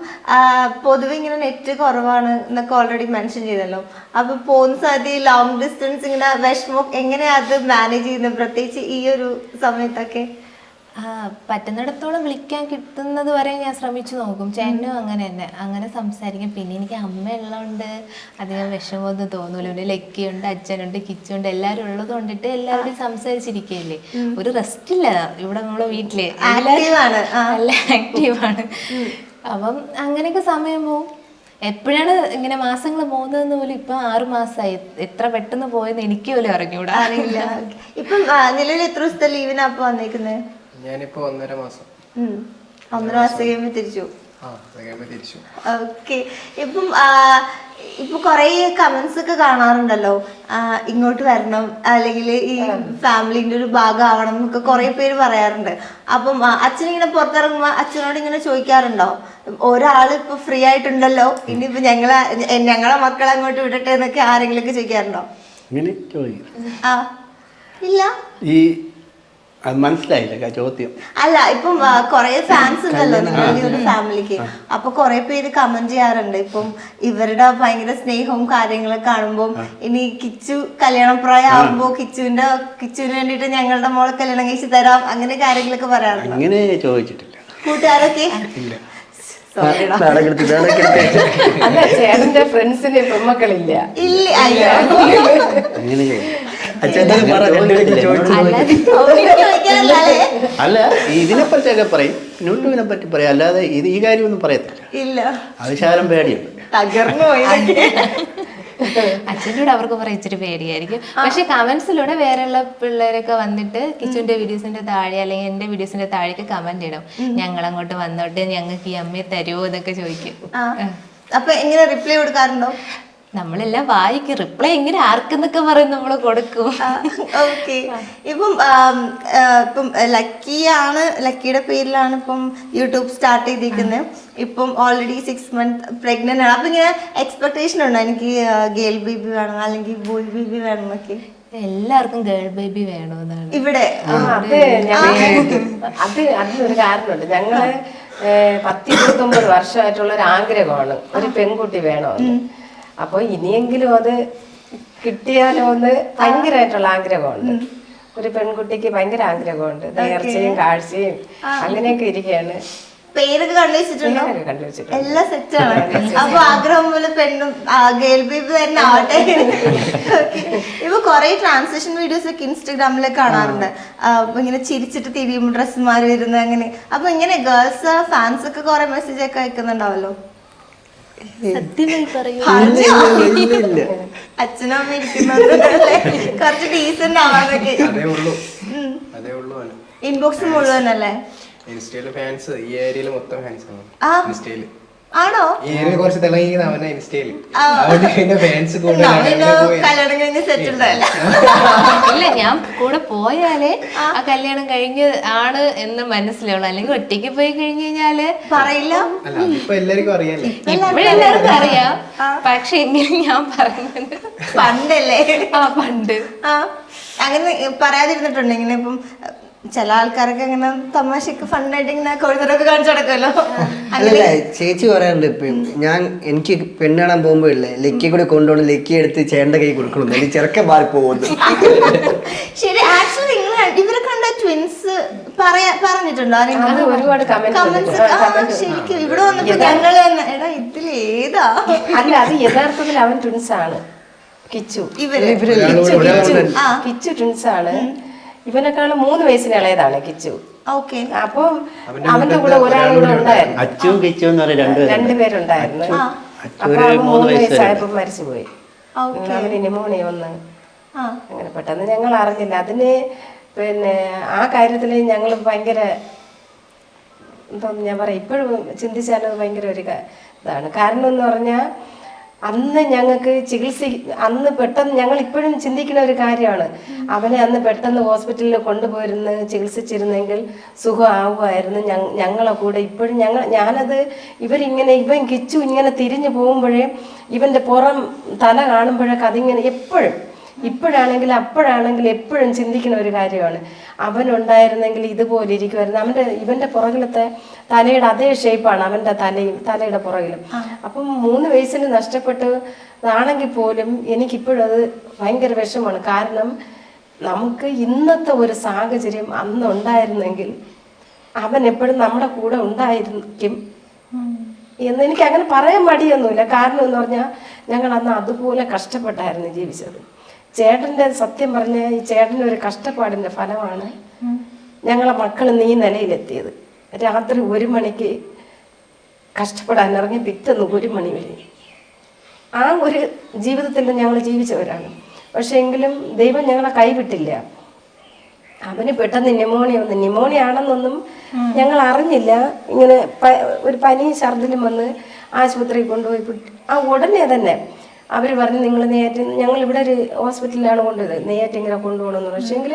A: പൊതുവെ ഇങ്ങനെ നെറ്റ് കുറവാണ് എന്നൊക്കെ ഓൾറെഡി മെൻഷൻ ചെയ്തല്ലോ. അപ്പൊ പോകുന്ന സാധ്യത ഈ ലോങ് ഡിസ്റ്റൻസ് ഇങ്ങനെ വിഷമം എങ്ങനെയാ അത് മാനേജ് ചെയ്യുന്നത് പ്രത്യേകിച്ച് ഈ ഒരു സമയത്തൊക്കെ?
B: പറ്റുന്നിടത്തോളം വിളിക്കാൻ കിട്ടുന്നത് വരെ ഞാൻ ശ്രമിച്ചു നോക്കും. ചേട്ടനും അങ്ങനെ തന്നെ. അങ്ങനെ സംസാരിക്കും. പിന്നെ എനിക്ക് അമ്മ ഉള്ളതുകൊണ്ട് അധികം വിഷമമൊന്നും തോന്നൂല. പിന്നെ ലക്കിയുണ്ട് അച്ഛനുണ്ട് കിച്ചുണ്ട് എല്ലാവരും ഉള്ളത് കൊണ്ടിട്ട് എല്ലാവരും സംസാരിച്ചിരിക്കുകയല്ലേ? ഒരു റെസ്റ്റ് ഇല്ല ഇവിടെ നമ്മളെ
A: വീട്ടിൽ.
B: നല്ല ആക്റ്റീവാണ് അപ്പം അങ്ങനെയൊക്കെ സമയം പോവും. എപ്പോഴാണ് ഇങ്ങനെ മാസങ്ങൾ പോകുന്നതെന്ന് പോലും ഇപ്പൊ ആറു മാസമായി എത്ര പെട്ടെന്ന് പോയെന്ന് എനിക്ക് പോലും അറിഞ്ഞൂടാ.
A: അറിയില്ല. ഇപ്പം നിലവിൽ എത്ര ദിവസത്തെ ലീവിനാ അപ്പൊ വന്നേക്കുന്നത്
E: ഞാനിപ്പോ ഒന്നര മാസം.
A: ഒന്നര മാസം. കഴിയുമ്പോ തിരിച്ചു.
E: ആ അത് തിരിച്ചു.
A: ഓക്കെ. ഇപ്പം ഇപ്പൊ കൊറേ കമന്റ്സ് ഒക്കെ കാണാറുണ്ടല്ലോ. ഇങ്ങോട്ട് വരണം അല്ലെങ്കിൽ ഈ ഫാമിലിന്റെ ഒരു ഭാഗമാവണം എന്നൊക്കെ കുറെ പേര് പറയാറുണ്ട്. അപ്പം അച്ഛൻ അച്ഛനിങ്ങനെ പുറത്തിറങ്ങുമ്പോ അച്ഛനോട് ഇങ്ങനെ ചോദിക്കാറുണ്ടോ? ഒരാൾ ഇപ്പൊ ഫ്രീ ആയിട്ടുണ്ടല്ലോ ഇനിയിപ്പോ ഞങ്ങളെ ഞങ്ങളെ മക്കളെ അങ്ങോട്ട് വിടട്ടെ എന്നൊക്കെ ആരെങ്കിലും ഒക്കെ ചോദിക്കാറുണ്ടോ?
D: ഇങ്ങനെ
A: ഇല്ല?
D: ഈ അത് മനസ്സിലായില്ല ചോദ്യം.
A: അല്ല ഇപ്പം കൊറേ ഫാൻസ് ഉണ്ടല്ലോ നിങ്ങളുടെ ഒരു ഫാമിലിക്ക് അപ്പൊ കുറെ പേര് കമന്റ് ചെയ്യാറുണ്ട്. ഇപ്പം ഇവരുടെ ഭയങ്കര സ്നേഹവും കാര്യങ്ങളൊക്കെ കാണുമ്പോൾ ഇനി കിച്ചു കല്യാണ പ്രായമാകുമ്പോ ആവുമ്പോ കിച്ചുവിന്റെ കിച്ചുവിന് വേണ്ടിട്ട് ഞങ്ങളുടെ മോളെ കല്യാണം കഴിച്ചു തരാം അങ്ങനെ കാര്യങ്ങളൊക്കെ പറയാറുണ്ട്?
D: അങ്ങനെ ചോദിച്ചിട്ടില്ല.
A: കൂട്ടുകാരൊക്കെ?
C: ഇല്ല. ചേട്ടന്റെ ഫ്രണ്ട്സിന് പെമ്മക്കളില്ല
A: ഇല്ല
D: അങ്ങനെ ചോദിക്കും
A: ഇതിനെ പറ്റിയൊക്കെ അല്ലേ?
D: അല്ല പറയും. യൂട്യൂബിനെ പറ്റി പറയും. അല്ലാതെ ഇത് ഈ കാര്യമൊന്നും പറയത്തില്ല.
A: ഇല്ല.
D: അത് ശാലം പേടിയുണ്ട്.
A: തകർന്നു
B: അച്ഛനോട് അവർക്ക് പറയാൻ ഇച്ചിരി പേടിയായിരിക്കും. പക്ഷെ കമന്റ്സിലൂടെ വേറെയുള്ള പിള്ളേരൊക്കെ വന്നിട്ട് കിച്ചുവിന്റെ വീഡിയോസിന്റെ താഴെ അല്ലെങ്കിൽ എന്റെ വീഡിയോസിന്റെ താഴേക്ക് കമന്റ് ഇടും. ഞങ്ങൾ അങ്ങോട്ട് വന്നോട്ടെ ഞങ്ങൾക്ക് ഈ അമ്മയെ തരുമോ എന്നൊക്കെ ചോദിക്കും.
A: അപ്പൊ എങ്ങനെ റിപ്ലൈ കൊടുക്കാറുണ്ടോ?
B: നമ്മളെല്ലാം വായിക്കും. റിപ്ലൈ എങ്ങനെ ആർക്കെന്നൊക്കെ പറയും നമ്മൾ കൊടുക്കും.
A: ഓക്കെ ഇപ്പം ഇപ്പം ലക്കി ഇപ്പം ലക്കിയാണ് ലക്കിയുടെ പേരിലാണ് ഇപ്പം യൂട്യൂബ് സ്റ്റാർട്ട് ചെയ്തിരിക്കുന്നത് ഇപ്പം ഓൾറെഡി സിക്സ് മന്ത് പ്രഗ്നന്റ് ആണ്. അപ്പൊ ഇങ്ങനെ എക്സ്പെക്ടേഷൻ ഉണ്ടോ? എനിക്ക് ഗേൾ ബേബി വേണം അല്ലെങ്കിൽ ബോയ് ബേബി വേണം എന്നൊക്കെ.
B: എല്ലാവർക്കും ഗേൾ ബേബി വേണമെന്നാണ്.
A: ഇവിടെ.
C: അത് അതിനൊരു കാരണമുണ്ട്. ഞങ്ങൾ പത്തിരുപത്തൊമ്പത് വർഷമായിട്ടുള്ള ഒരു ആഗ്രഹമാണ് ഒരു പെൺകുട്ടി വേണമെന്ന് അപ്പൊ ഇനിയെങ്കിലും അത് കിട്ടിയാലോ എന്ന് ഭയങ്കരമായിട്ടുള്ള ആഗ്രഹമുണ്ട്. ഒരു പെൺകുട്ടിക്ക് ഭയങ്കര ആഗ്രഹമുണ്ട്. നേർച്ചയും കാഴ്ചയും അങ്ങനെയൊക്കെ ഇരിക്കുകയാണ്
A: പേരൊക്കെ കണ്ടുവച്ചിട്ടുണ്ടോ. എല്ലാം സെറ്റാണ് [laughs] അപ്പൊ ആഗ്രഹം പോലെ പെണ്ണും തന്നെ ആവട്ടെ. [laughs] ഇപ്പൊ കുറെ ട്രാൻസ്ലേഷൻ വീഡിയോസ് ഒക്കെ ഇൻസ്റ്റഗ്രാമിൽ കാണാറുണ്ട്. ഇങ്ങനെ ചിരിച്ചിട്ട് തിരിയും ഡ്രസ്സ് മാറി വരുന്നത് അങ്ങനെ. അപ്പൊ ഇങ്ങനെ ഗേൾസ് ഫാൻസ് ഒക്കെ കുറെ മെസ്സേജ് ഒക്കെ അയക്കുന്നുണ്ടാവല്ലോ.
B: സത്യമായി പറയൂ.
F: ഇല്ല
A: അച്ഛനും അമ്മ? കുറച്ച് ഡീസന്റ് ആവാനൊക്കെ.
E: അതേ ഉള്ളൂ. അതേ ഉള്ളൂ
A: ഇൻബോക്സ് മുഴുവനല്ലേ?
E: ഇൻസ്റ്റയിൽ ഫാൻസ് ഈ ഏരിയയിൽ മൊത്തം ഫാൻസ് ആണ്.
A: ഇൻസ്റ്റയിൽ
E: ഇൻസ്റ്റയിൽ
A: ആണോ?
E: കുറച്ച് തിളങ്ങിയത് അവനെ ഇൻസ്റ്റയിൽ
A: ആ.
E: അതുകൊണ്ട് പിന്നെ ഫാൻസ് കൂടുതലാണ്
A: നമ്മളിനോ
E: അങ്ങനെ
A: കല്യാണം കഴിഞ്ഞ് സെറ്റിൽഡ് അല്ലേ
B: ഇല്ല ഞാൻ കൂടെ പോയാലേ ആ. കല്യാണം കഴിഞ്ഞ് ആണ് എന്ന് മനസ്സിലാവുള്ളൂ. അല്ലെങ്കിൽ ഒറ്റയ്ക്ക് പോയി കഴിഞ്ഞു കഴിഞ്ഞാൽ
A: പറയില്ല?
E: എല്ലാവർക്കും അറിയാലേ.
B: ഇപ്പോഴെല്ലാവർക്കും അറിയാം. പക്ഷെ എങ്കിലും ഞാൻ പറഞ്ഞത്
A: പണ്ടല്ലേ?
B: ആ പണ്ട്.
A: ആ. അങ്ങനെ പറയാതിരുന്നിട്ടുണ്ട് ഇങ്ങനെ ഇപ്പം ചില ആൾക്കാരൊക്കെ ഇങ്ങനെ തമാശക്ക് ഫണ്ടായിട്ട് ഇങ്ങനെ കോഴിത്തരൊക്കെ കാണിച്ചു നടക്കുമല്ലോ.
F: അല്ലല്ല ചേച്ചി പറയാറുണ്ട് ഇപ്പം ഞാൻ എനിക്ക് പെണ്ണ് കാണാൻ പോകുമ്പോ ഇല്ലേ ലക്കി കൂടി കൊണ്ടുപോകണം ലക്കി എടുത്ത് ചേണ്ട കൈ കൊടുക്കണം. എനിക്ക് ചെറുക്കൻ മാറി പോകുന്നു.
A: ശരി ആക്ച്വലി നിങ്ങൾ ഇവരെ കണ്ട ട്വിൻസ് പറയാ പറഞ്ഞിട്ടുണ്ടോ?
C: ഒരുപാട്
A: കമന്റ്സ്. ശരിക്കും ഇവിടെ വന്നപ്പോ ഞങ്ങൾ എടാ ഇതിൽ ഏതാ?
C: അല്ല അത് യഥാർത്ഥത്തിൽ അവൻ ട്വിൻസ് ആണ്. കിച്ചു.
A: ഇവർ.
C: കിച്ചു ട്വിൻസ് ആണ്. ഇവനെക്കാളും മൂന്ന് വയസ്സിന് ഇളയതാണ് കിച്ചു.
A: ഓക്കെ.
C: അപ്പൊ അവന്റെ കൂടെ ഒരാളും കൂടെ ഉണ്ടായിരുന്നു.
D: അച്ചും കിച്ചും എന്ന് പറയും രണ്ടുപേരും
C: രണ്ടുപേരുണ്ടായിരുന്നു അപ്പൊ അവൻ
D: മൂന്ന്
C: വയസ്സായപ്പോ മരിച്ചുപോയി. അവന് ന്യൂമോണിയ വന്ന് അങ്ങനെ പെട്ടെന്ന് ഞങ്ങൾ അറിഞ്ഞില്ല. അതിന് പിന്നെ ആ കാര്യത്തിൽ ഞങ്ങൾ ഭയങ്കര എന്താ ഞാൻ പറയാം ഇപ്പോഴും ചിന്തിച്ചാൽ ഭയങ്കര ഒരു ഇതാണ്. കാരണം എന്ന് പറഞ്ഞാൽ അന്ന് ഞങ്ങൾക്ക് ചികിത്സ അന്ന് പെട്ടെന്ന് ഞങ്ങൾ ഇപ്പോഴും ചിന്തിക്കുന്ന ഒരു കാര്യമാണ്. അവനെ അന്ന് പെട്ടെന്ന് ഹോസ്പിറ്റലിൽ കൊണ്ടുപോയിരുന്ന് ചികിത്സിച്ചിരുന്നെങ്കിൽ സുഖമാവുമായിരുന്നു. ഞങ്ങ ഞങ്ങളെ കൂടെ ഇപ്പോഴും ഞങ്ങൾ ഞാനത് ഇവരിങ്ങനെ ഇവൻ കിച്ചു ഇങ്ങനെ തിരിഞ്ഞു പോകുമ്പോഴേ ഇവന്റെ പുറം തല കാണുമ്പോഴൊക്കെ അതിങ്ങനെ എപ്പോഴും ഇപ്പോഴാണെങ്കിൽ അപ്പോഴാണെങ്കിൽ എപ്പോഴും ചിന്തിക്കുന്ന ഒരു കാര്യമാണ്. അവൻ ഉണ്ടായിരുന്നെങ്കിൽ ഇതുപോലെ ഇരിക്കുമായിരുന്നു. അവന്റെ ഇവന്റെ പുറകിലത്തെ തലയുടെ അതേ ഷേപ്പാണ് അവന്റെ തലയും തലയുടെ പുറകിലും. അപ്പം മൂന്ന് വയസ്സിന് നഷ്ടപ്പെട്ടതാണെങ്കിൽ പോലും എനിക്കിപ്പോഴും അത് ഭയങ്കര വിഷമമാണ്. കാരണം നമുക്ക് ഇന്നത്തെ ഒരു സാഹചര്യം അന്ന് ഉണ്ടായിരുന്നെങ്കിൽ അവൻ എപ്പോഴും നമ്മുടെ കൂടെ ഉണ്ടായിരിക്കും. എന്ന് എനിക്ക് അങ്ങനെ പറയാൻ മടിയൊന്നുമില്ല. കാരണം എന്ന് പറഞ്ഞാൽ ഞങ്ങൾ അന്ന് അതുപോലെ കഷ്ടപ്പെട്ടായിരുന്നു ജീവിച്ചത്. ചേട്ടന്റെ സത്യം പറഞ്ഞ ഈ ചേട്ടന്റെ ഒരു കഷ്ടപ്പാടിന്റെ ഫലമാണ് ഞങ്ങളെ മക്കൾ നീ നിലയിലെത്തിയത്. രാത്രി ഒരു മണിക്ക് കഷ്ടപ്പെടാൻ ഇറങ്ങി പിറ്റന്ന് ഒരു മണി വരെ. ആ ഒരു ജീവിതത്തിൽ ഞങ്ങൾ ജീവിച്ചവരാണ്. പക്ഷെ എങ്കിലും ദൈവം ഞങ്ങളെ കൈവിട്ടില്ല. അവന് പെട്ടെന്ന് ന്യൂമോണിയ വന്നു ന്യൂമോണിയ ആണെന്നൊന്നും ഞങ്ങൾ അറിഞ്ഞില്ല. ഇങ്ങനെ ഒരു പനിയും ഛർദിലും വന്ന് ആശുപത്രിയിൽ കൊണ്ടുപോയി. ആ ഉടനെ തന്നെ അവർ പറഞ്ഞു നിങ്ങൾ നെയ്യാറ്റി ഞങ്ങൾ ഇവിടെ ഒരു ഹോസ്പിറ്റലിലാണ് കൊണ്ടുപോയത് നെയ്യാറ്റിങ്ങനെ കൊണ്ടുപോകണമെന്ന് പക്ഷേ എങ്കിൽ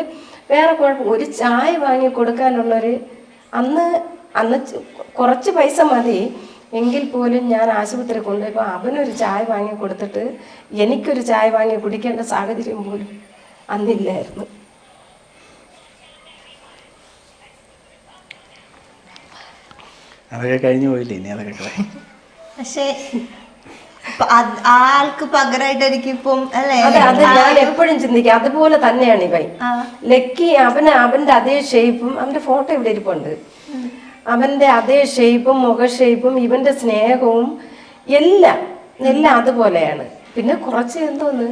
C: വേറെ കുഴപ്പം ഒരു ചായ വാങ്ങി കൊടുക്കാനുള്ളൊരു അന്ന് അന്ന് കുറച്ച് പൈസ മതി. എങ്കിൽ പോലും ഞാൻ ആശുപത്രി കൊണ്ടുപോയപ്പോൾ അവനൊരു ചായ വാങ്ങി കൊടുത്തിട്ട് എനിക്കൊരു ചായ വാങ്ങി കുടിക്കേണ്ട സാഹചര്യം പോലും അന്നില്ലായിരുന്നു.
D: അതൊക്കെ കഴിഞ്ഞു പോയില്ലേ? ഇനി അതൊക്കെ.
A: പക്ഷേ ആൾക്ക് പകരമായിട്ട് ഇപ്പം അല്ലേ?
C: അതെ അത് ഞാൻ എപ്പോഴും ചിന്തിക്കും. അതുപോലെ തന്നെയാണ് ഇവൻ. ലക്കി അവന് അവന്റെ അതേ ഷേപ്പും അവന്റെ ഫോട്ടോ ഇവിടെ ഇരിപ്പുണ്ട്. അവന്റെ അതേ ഷേപ്പും മുഖ ഷേപ്പും ഇവന്റെ സ്നേഹവും എല്ലാം എല്ലാം അതുപോലെയാണ്. പിന്നെ കുറച്ച് എന്തോന്ന്?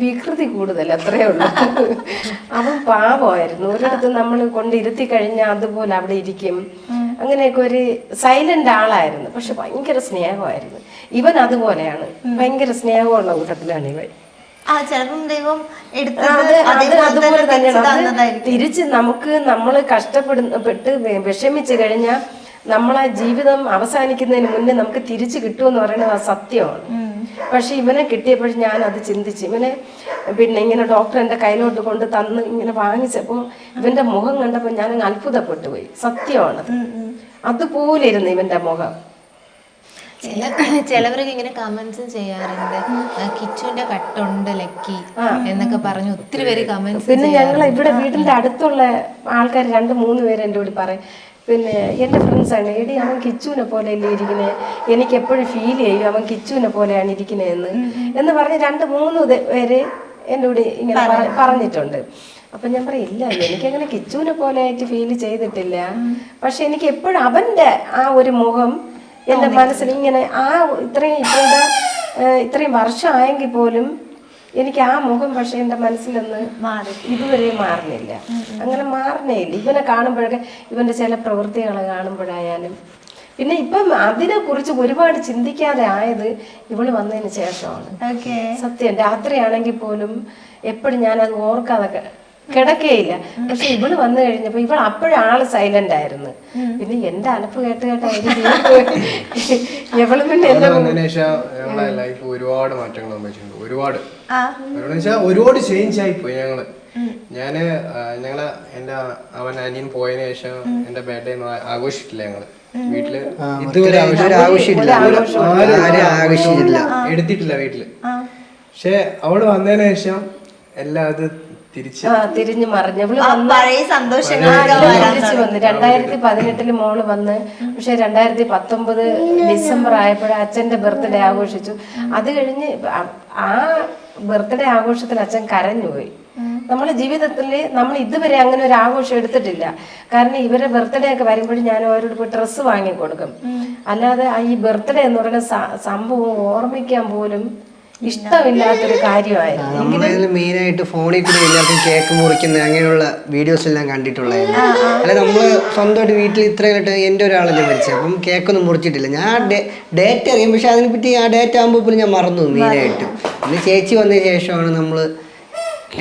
C: വികൃതി കൂടുതൽ അത്രേ ഉള്ളൂ. അവൻ പാവമായിരുന്നു. ഒരിടത്ത് നമ്മൾ കൊണ്ടിരുത്തി കഴിഞ്ഞാൽ അതുപോലെ അവിടെ ഇരിക്കും. അങ്ങനെയൊക്കെ ഒരു സൈലന്റ് ആളായിരുന്നു. പക്ഷെ ഭയങ്കര സ്നേഹമായിരുന്നു. ഇവൻ അതുപോലെയാണ്. ഭയങ്കര സ്നേഹമുള്ള കൂട്ടത്തിലാണ് ഇവൻ.
A: ആ ചിലപ്പം ദൈവം അതേപോലെ
C: തന്നെയാണ്. തിരിച്ച് നമുക്ക് നമ്മൾ കഷ്ടപ്പെടുന്ന പെട്ട് വിഷമിച്ച് കഴിഞ്ഞാൽ നമ്മളെ ജീവിതം അവസാനിക്കുന്നതിന് മുന്നേ നമുക്ക് തിരിച്ചു കിട്ടുമെന്ന് പറയുന്നത് ആ സത്യമാണ്. പക്ഷെ ഇവനെ കിട്ടിയപ്പോൾ ഞാൻ അത് ചിന്തിച്ചു ഇവനെ പിന്നെ ഇങ്ങനെ ഡോക്ടർ എന്റെ കയ്യിലോട്ട് കൊണ്ട് തന്ന് ഇങ്ങനെ വാങ്ങിച്ചപ്പോൾ ഇവന്റെ മുഖം കണ്ടപ്പോൾ ഞാൻ അത്ഭുതപ്പെട്ടു പോയി. സത്യമാണത്. അതുപോലെ ഇരുന്നു ഇവന്റെ മുഖം.
B: ചില [laughs] ചിലവരൊക്കെ ഇങ്ങനെ കമന്റ്സും ചെയ്യാറുണ്ട്. കിച്ചുവിന്റെ കട്ടുണ്ട് ലക്കി എന്നൊക്കെ പറഞ്ഞു ഒത്തിരി പേര് കമന്റ്സ്
C: പിന്നെ ഞങ്ങൾ ഇവിടെ വീടിന്റെ അടുത്തുള്ള ആൾക്കാർ രണ്ട് മൂന്ന് പേര് എന്റെ കൂടി പറയും പിന്നെ എന്റെ ഫ്രണ്ട്സാണ് എടി അവൻ കിച്ചുവിനെ പോലെ അല്ലേ ഇരിക്കുന്നത് എനിക്ക് എപ്പോഴും ഫീൽ ചെയ്യും അവൻ കിച്ചുവിനെ പോലെയാണ് ഇരിക്കുന്നതെന്ന് എന്ന് പറഞ്ഞ് രണ്ട് മൂന്ന് പേര് എന്റെ കൂടി ഇങ്ങനെ പറഞ്ഞിട്ടുണ്ട്. അപ്പൊ ഞാൻ പറയില്ല ഇല്ല എനിക്കങ്ങനെ കിച്ചുവിനെ പോലെ ആയിട്ട് ഫീൽ ചെയ്തിട്ടില്ല പക്ഷെ എനിക്ക് എപ്പോഴും അവന്റെ ആ ഒരു മുഖം എന്റെ മനസ്സിൽ ഇങ്ങനെ ആ ഇത്രയും ഇപ്പോഴത്തെ ഇത്രയും വർഷമായെങ്കിൽ പോലും എനിക്ക് ആ മുഖം പക്ഷെ എന്റെ മനസ്സിലൊന്ന്
A: മാറി.
C: ഇതുവരെ മാറുന്നില്ല. അങ്ങനെ മാറുന്നേ ഇല്ല ഇവനെ കാണുമ്പോഴൊക്കെ ഇവന്റെ ചില പ്രവൃത്തികൾ കാണുമ്പോഴായാലും. പിന്നെ ഇപ്പം അതിനെ കുറിച്ച് ഒരുപാട് ചിന്തിക്കാതെ ആയത് ഇവൾ വന്നതിന് ശേഷമാണ്.
A: ഓക്കെ.
C: സത്യം രാത്രിയാണെങ്കിൽ പോലും എപ്പോഴും ഞാനത് ഓർക്കാതെ ക- കിടക്കേയില്ല. പക്ഷെ ഇവൾ വന്നു കഴിഞ്ഞപ്പോ ഇവൾ അപ്പോഴാൾ സൈലന്റ് ആയിരുന്നു. പിന്നെ എന്റെ അലപ്പ് കേട്ട് കേട്ടായിരുന്നു ഇവൾ പിന്നെ
E: ഒരുപാട് മാറ്റങ്ങൾ സംഭവിച്ചിട്ടുണ്ട് ഒരുപാട്. ഒരുപാട് ചേഞ്ച് ആയി പോയി ഞങ്ങൾ. ഞാൻ ഞങ്ങൾ എന്റെ അവൻ അനിയൻ പോയതിനു ശേഷം എന്റെ ബർത്ത്ഡേ ആഘോഷിച്ചിട്ടില്ല ഞങ്ങൾ. വീട്ടിൽ ഇതുവരെ
F: ഒരു ആവശ്യമില്ല ആരും ആവശ്യമില്ല
E: എടുത്തിട്ടില്ല വീട്ടിൽ. പക്ഷെ അവൾ വന്നതിന് ശേഷം എല്ലാം അത്
C: തിരിഞ്ഞു മറിഞ്ഞവൾ
A: പഴയ സന്തോഷങ്ങളൊക്കെ
C: വന്ന് രണ്ടായിരത്തി പതിനെട്ടിൽ മോൾ വന്ന് പക്ഷെ രണ്ടായിരത്തി പത്തൊമ്പത് ഡിസംബർ ആയപ്പോഴേ അച്ഛന്റെ ബർത്ത്ഡേ ആഘോഷിച്ചു. അത് കഴിഞ്ഞ് ആ- ബർത്ത്ഡേ ആഘോഷത്തിൽ അച്ഛൻ കരഞ്ഞുപോയി നമ്മളെ ജീവിതത്തിൽ നമ്മൾ ഇതുവരെ അങ്ങനെ ഒരു ആഘോഷം എടുത്തിട്ടില്ല. കാരണം ഇവരെ ബർത്ത്ഡേ ഒക്കെ വരുമ്പോഴും ഞാൻ അവരോട് പോയി ഡ്രസ്സ് വാങ്ങി കൊടുക്കും അല്ലാതെ ഈ ബർത്ത്ഡേ എന്ന് പറയുന്ന സംഭവം ഓർമ്മിക്കാൻ പോലും ഇഷ്ടമില്ലാത്തൊരു കാര്യമായിരുന്നു.
F: നമ്മളതിൽ മെയിനായിട്ട് ഫോണിൽ കൂടി എല്ലാവർക്കും കേക്ക് മുറിക്കുന്ന അങ്ങനെയുള്ള വീഡിയോസ് എല്ലാം കണ്ടിട്ടുള്ളായിരുന്നു അല്ല നമ്മൾ സ്വന്തമായിട്ട് വീട്ടിൽ ഇത്രയായിട്ട് എന്റെ ഒരാളല്ലേ മരിച്ചത് അപ്പം കേക്കൊന്നും മുറിച്ചിട്ടില്ല. ഞാൻ ഡേറ്റ് അറിയാം പക്ഷെ അതിനെപ്പറ്റി ആ ഡേറ്റ് ആകുമ്പോൾ പോലും ഞാൻ മറന്നു മെയിനായിട്ട്. പിന്നെ ചേച്ചി വന്നതിന് ശേഷമാണ് നമ്മൾ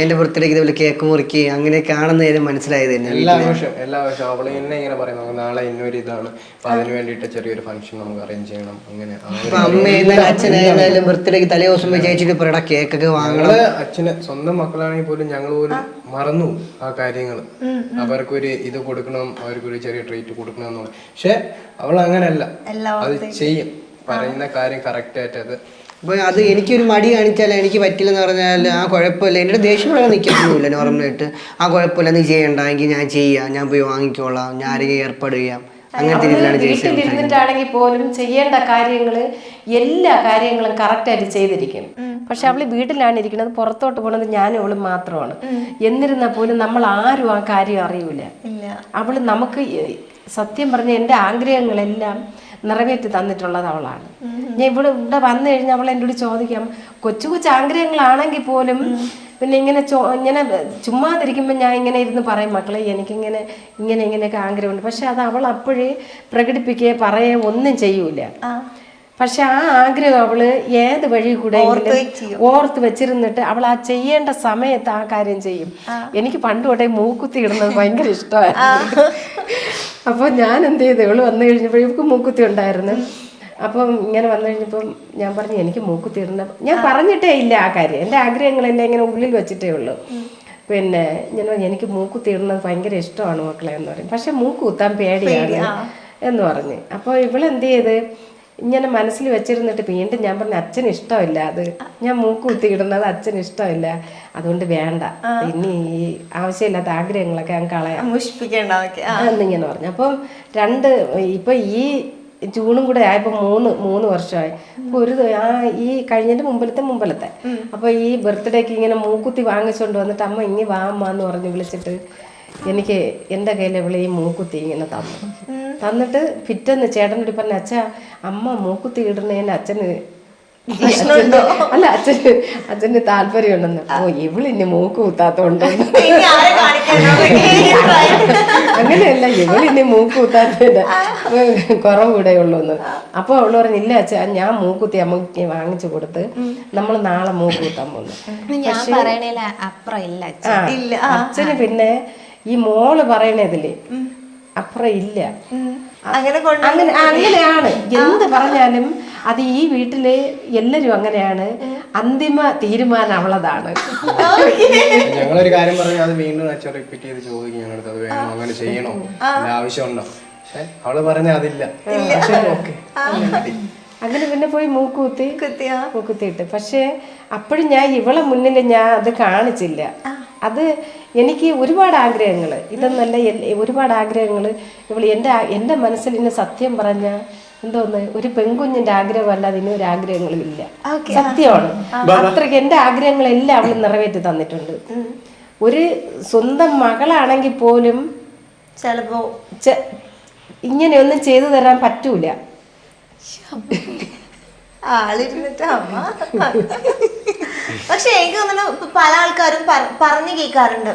F: എന്റെ ബർത്ത്ഡേക്ക് ഇതുപോലെ കേക്ക് മുറിക്കുക അങ്ങനെ ആണെന്ന് കാര്യം മനസ്സിലായത് തന്നെ
E: എല്ലാ വർഷം എല്ലാ വർഷവും. അവൾ എന്നെ ഇങ്ങനെ പറയും നമുക്ക് നാളെ ഇന്നൊരു ഇതാണ്. അപ്പൊ അതിന് വേണ്ടിയിട്ട് ചെറിയൊരു ഫംഗ്ഷൻ നമുക്ക് അറേഞ്ച് ചെയ്യണം. അങ്ങനെ
F: അമ്മയായിരുന്നാലും അച്ഛനായിരുന്നാലും ബർത്ത്ഡേക്ക് തലേ ദിവസം വിചാരിച്ചിട്ട് ചേച്ചിട്ട് പറയടാ കേക്കൊക്കെ വാങ്ങണം.
E: അച്ഛന് സ്വന്തം മക്കളാണെങ്കിൽ പോലും ഞങ്ങൾ പോലും മറന്നു ആ കാര്യങ്ങൾ അവർക്കൊരു ഇത് കൊടുക്കണം അവർക്കൊരു ചെറിയ ട്രീറ്റ് കൊടുക്കണം എന്നുള്ളത്. പക്ഷെ അവൾ അങ്ങനെയല്ല. അത് ചെയ്യും. പറയുന്ന കാര്യം കറക്റ്റ് ആയിട്ട് അത്
F: അപ്പൊ അത് എനിക്കൊരു മടി കാണിച്ചാൽ എനിക്ക് പറ്റില്ലെന്ന് പറഞ്ഞാൽ ആ കുഴപ്പമില്ല. എന്റെ ദേഷ്യം ഇവിടെ നിൽക്കുന്നില്ല നോർമലായിട്ട്. ആ കുഴപ്പമില്ല നീ ചെയ്യണ്ട എങ്കിൽ ഞാൻ ചെയ്യാം. ഞാൻ പോയി വാങ്ങിക്കോളാം. ഞാൻ ആരെങ്കിലും ഏർപ്പാട് ചെയ്യാം. അങ്ങനത്തെ രീതിയിലാണ്
C: വീട്ടിലിരുന്നിട്ടാണെങ്കിൽ പോലും ചെയ്യേണ്ട കാര്യങ്ങൾ എല്ലാ കാര്യങ്ങളും കറക്റ്റായിട്ട് ചെയ്തിരിക്കും. പക്ഷെ അവൾ വീട്ടിലാണ് ഇരിക്കുന്നത്. പുറത്തോട്ട് പോണത് ഞാനും അവളും മാത്രമാണ്. എന്നിരുന്നാ പോലും നമ്മൾ ആരും ആ കാര്യം അറിയൂല. അവൾ നമുക്ക് സത്യം പറഞ്ഞ എന്റെ ആഗ്രഹങ്ങളെല്ലാം നിറവേറ്റി തന്നിട്ടുള്ളത് അവളാണ്. ഞാൻ ഇവിടെ ഇവിടെ വന്നു കഴിഞ്ഞാൽ അവൾ എന്നോട് ചോദിക്കാം കൊച്ചു കൊച്ചു ആഗ്രഹങ്ങളാണെങ്കിൽ പോലും പിന്നെ ഇങ്ങനെ ചോ ഇങ്ങനെ ചുമ്മാതിരിക്കുമ്പോൾ ഞാൻ ഇങ്ങനെ ഇരുന്ന് പറയും മക്കളെ എനിക്കിങ്ങനെ ഇങ്ങനെ ഇങ്ങനെയൊക്കെ ആഗ്രഹമുണ്ട്. പക്ഷെ അത് അവൾ അപ്പോഴേ പ്രകടിപ്പിക്കുകയോ പറയുകയോ ഒന്നും ചെയ്യൂല. പക്ഷെ ആ ആഗ്രഹം അവൾ ഏത് വഴി കൂടെ ഓർത്ത് വെച്ചിരുന്നിട്ട് അവൾ ആ ചെയ്യേണ്ട സമയത്ത് ആ കാര്യം ചെയ്യും. എനിക്ക് പണ്ട് തൊട്ടേ മൂക്കുത്തി ഇടുന്നത് ഭയങ്കര ഇഷ്ടമായിരുന്നു. അപ്പൊ ഞാൻ എന്ത് ചെയ്തു? ഇവൾ വന്നു കഴിഞ്ഞപ്പോൾ ഇവൾക്ക് മൂക്കുത്തി ഉണ്ടായിരുന്നു. അപ്പം ഇങ്ങനെ വന്നു കഴിഞ്ഞപ്പം ഞാൻ പറഞ്ഞു എനിക്ക് മൂക്കുത്തി ഇടുന്ന ഞാൻ പറഞ്ഞിട്ടേ ഇല്ല ആ കാര്യം. എന്റെ ആഗ്രഹങ്ങൾ ആഗ്രഹങ്ങളെല്ലാം ഇങ്ങനെ ഉള്ളിൽ വെച്ചിട്ടേ ഉള്ളൂ. പിന്നെ ഞാൻ പറഞ്ഞു, എനിക്ക് മൂക്കുത്തി ഇടുന്നത് ഭയങ്കര ഇഷ്ടമാണ് മക്കളെ എന്ന് പറയും പക്ഷെ മൂക്ക് കുത്താൻ പേടിയാണ് എന്ന് പറഞ്ഞ്. അപ്പോൾ ഇവളെന്ത് ചെയ്ത്? ഇങ്ങനെ മനസ്സിൽ വെച്ചിരുന്നിട്ട് വീണ്ടും ഞാൻ പറഞ്ഞു അച്ഛന് ഇഷ്ടമില്ല അത്. ഞാൻ മൂക്ക് കുത്തിയിടുന്നത് അച്ഛന് ഇഷ്ടമില്ല അതുകൊണ്ട് വേണ്ട. ഇനി ഈ ആവശ്യമില്ലാത്ത ആഗ്രഹങ്ങളൊക്കെ ഞാൻ കളയാം.
A: മുഷിപ്പിക്കണ്ട
C: എന്നിങ്ങനെ പറഞ്ഞു. അപ്പം രണ്ട് ഇപ്പൊ ഈ ജൂണും കൂടെ ആയപ്പോ മൂന്ന് മൂന്ന് വർഷമായി. അപ്പൊ ഒരു ആ ഈ കഴിഞ്ഞതിന്റെ മുമ്പിലത്തെ മുമ്പിലത്തെ. അപ്പൊ ഈ ബർത്ത്ഡേക്ക് ഇങ്ങനെ മൂക്കുത്തി വാങ്ങിച്ചോണ്ട് വന്നിട്ട് അമ്മ ഇങ്ങനെ വാ അമ്മ എന്ന് പറഞ്ഞ് വിളിച്ചിട്ട് എനിക്ക് എന്റെ കയ്യിൽ ഇവൾ ഈ മൂക്കുത്തി ഇങ്ങനെ തന്നു. തന്നിട്ട് പിറ്റേന്ന് ചേട്ടനോട് പറഞ്ഞ അച്ഛ അമ്മ മൂക്കുത്തി ഇടുന്നതിന് അച്ഛന് അച്ഛന് അല്ല അച്ഛന് അച്ഛന് താല്പര്യം ഉണ്ടെന്ന് ഓ ഇവളിനി മൂക്ക് കുത്താത്തോണ്ട്.
A: ഇനി ആരെ കാണിക്കാനോ
C: അങ്ങനെയല്ല ഇവളിനി മൂക്ക് കുത്താത്തതിന്റെ കുറവ് കൂടെ ഉള്ളൂന്ന്. അപ്പൊ അവൾ പറഞ്ഞില്ല അച്ഛാ ഞാൻ മൂക്കുത്തി അമ്മയ്ക്ക് വാങ്ങിച്ചു കൊടുത്ത് നമ്മൾ നാളെ മൂക്ക് കുത്താൻ
B: ഇല്ല.
C: ആ, അച്ഛന് പിന്നെ ഈ മോൾ പറയണതിൽ അപ്പുറം ഇല്ല.
A: അങ്ങനെ
C: അങ്ങനെയാണ്. എന്ത് പറഞ്ഞാലും അത് ഈ വീട്ടിൽ എല്ലാരും അങ്ങനെയാണ്. അന്തിമ തീരുമാനം അവളതാണ്
E: ഞങ്ങളൊരു കാര്യം പറഞ്ഞു അത് വീണ്ടും റിപ്പീറ്റ് ചെയ്ത് ചോദിക്കും ഞങ്ങളടുത്ത് അത് വേണോ അങ്ങനെ ചെയ്യണോ? ആവശ്യമുണ്ടോ? പക്ഷെ അവൾ പറഞ്ഞ അതില്ല. ഓക്കെ
C: അങ്ങനെ പിന്നെ പോയി മൂക്കുത്തി.
A: കുത്തിയാ
C: മൂക്കുത്തിയിട്ട്. പക്ഷേ അപ്പോഴും ഞാൻ ഇവളെ മുന്നിൽ ഞാൻ അത് കാണിച്ചില്ല. അത് എനിക്ക് ഒരുപാട് ആഗ്രഹങ്ങൾ ഇതെന്നല്ല ഒരുപാട് ആഗ്രഹങ്ങൾ ഇവൾ എന്റെ എന്റെ മനസ്സിൽ ഇന്ന് സത്യം പറഞ്ഞ എന്തോന്ന്? ഒരു പെൺകുഞ്ഞിന്റെ ആഗ്രഹമല്ലാതെ ഇനി ഒരു ആഗ്രഹങ്ങളും ഇല്ല. സത്യമാണ്. അത്രയ്ക്ക് എന്റെ ആഗ്രഹങ്ങളെല്ലാം അവൾ നിറവേറ്റി തന്നിട്ടുണ്ട്. ഒരു സ്വന്തം മകളാണെങ്കിൽ പോലും
A: ചിലപ്പോ
C: ചെ- ഇങ്ങനെയൊന്നും ചെയ്തു തരാൻ പറ്റൂല.
A: ആളിരുന്നിട്ട് അമ്മ. പക്ഷെ എനിക്ക് തോന്നുന്നു പല ആൾക്കാരും പറഞ്ഞു കേൾക്കാറുണ്ട്.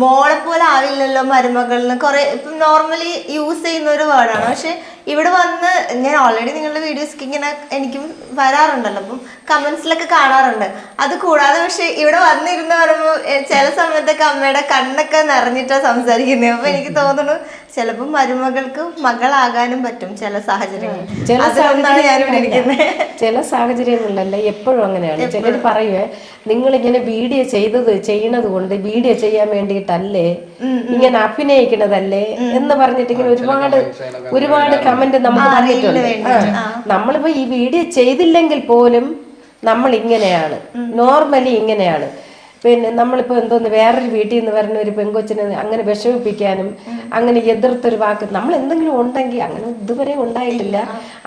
A: മോളെ പോലെ ആവില്ലല്ലോ മരുമകളിന് കുറെ ഇപ്പം നോർമലി യൂസ് ചെയ്യുന്ന ഒരു വേർഡാണ് പക്ഷെ ഇവിടെ വന്ന് ഞാൻ ഓൾറെഡി നിങ്ങളുടെ വീഡിയോസ് ഇങ്ങനെ എനിക്കും വരാറുണ്ടല്ലോ. അപ്പം കമന്റ്സിലൊക്കെ കാണാറുണ്ട്. അത് കൂടാതെ പക്ഷെ ഇവിടെ വന്നിരുന്ന് പറയുമ്പോൾ ചില സമയത്തൊക്കെ അമ്മയുടെ കണ്ണൊക്കെ നിറഞ്ഞിട്ടാണ് സംസാരിക്കുന്നത് അപ്പൊ എനിക്ക് തോന്നുന്നു ചിലപ്പോൾ മരുമകൾക്ക് മകളാകാനും പറ്റും ചില സാഹചര്യങ്ങളിൽ
C: ചില
A: സാഹചര്യം
C: ചില സാഹചര്യങ്ങളിലല്ല എപ്പോഴും അങ്ങനെയാണ്. ചിലർ പറയുവേ നിങ്ങൾ ഇങ്ങനെ വീഡിയോ ചെയ്തത് ചെയ്യണത് കൊണ്ട് വീഡിയോ ചെയ്യാൻ വേണ്ടിയിട്ടല്ലേ? ഇങ്ങനെ അഭിനയിക്കണതല്ലേ? എന്ന് പറഞ്ഞിട്ട് ഇങ്ങനെ ഒരുപാട് ഒരുപാട് കമന്റ് നമുക്ക് വന്നിട്ടുണ്ട്. ആ. നമ്മളിപ്പോ ഈ വീഡിയോ ചെയ്തില്ലെങ്കിൽ പോലും നമ്മൾ ഇങ്ങനെയാണ് നോർമലി ഇങ്ങനെയാണ്. പിന്നെ നമ്മളിപ്പോൾ എന്തോന്ന് വേറൊരു വീട്ടിൽ നിന്ന് വരുന്ന ഒരു പെങ്കൊച്ചിനെ അങ്ങനെ വിഷമിപ്പിക്കാനും അങ്ങനെ എതിർത്തൊരു വാക്ക് നമ്മൾ എന്തെങ്കിലും ഉണ്ടെങ്കിൽ അങ്ങനെ ഇതുവരെ ഉണ്ടായിട്ടില്ല.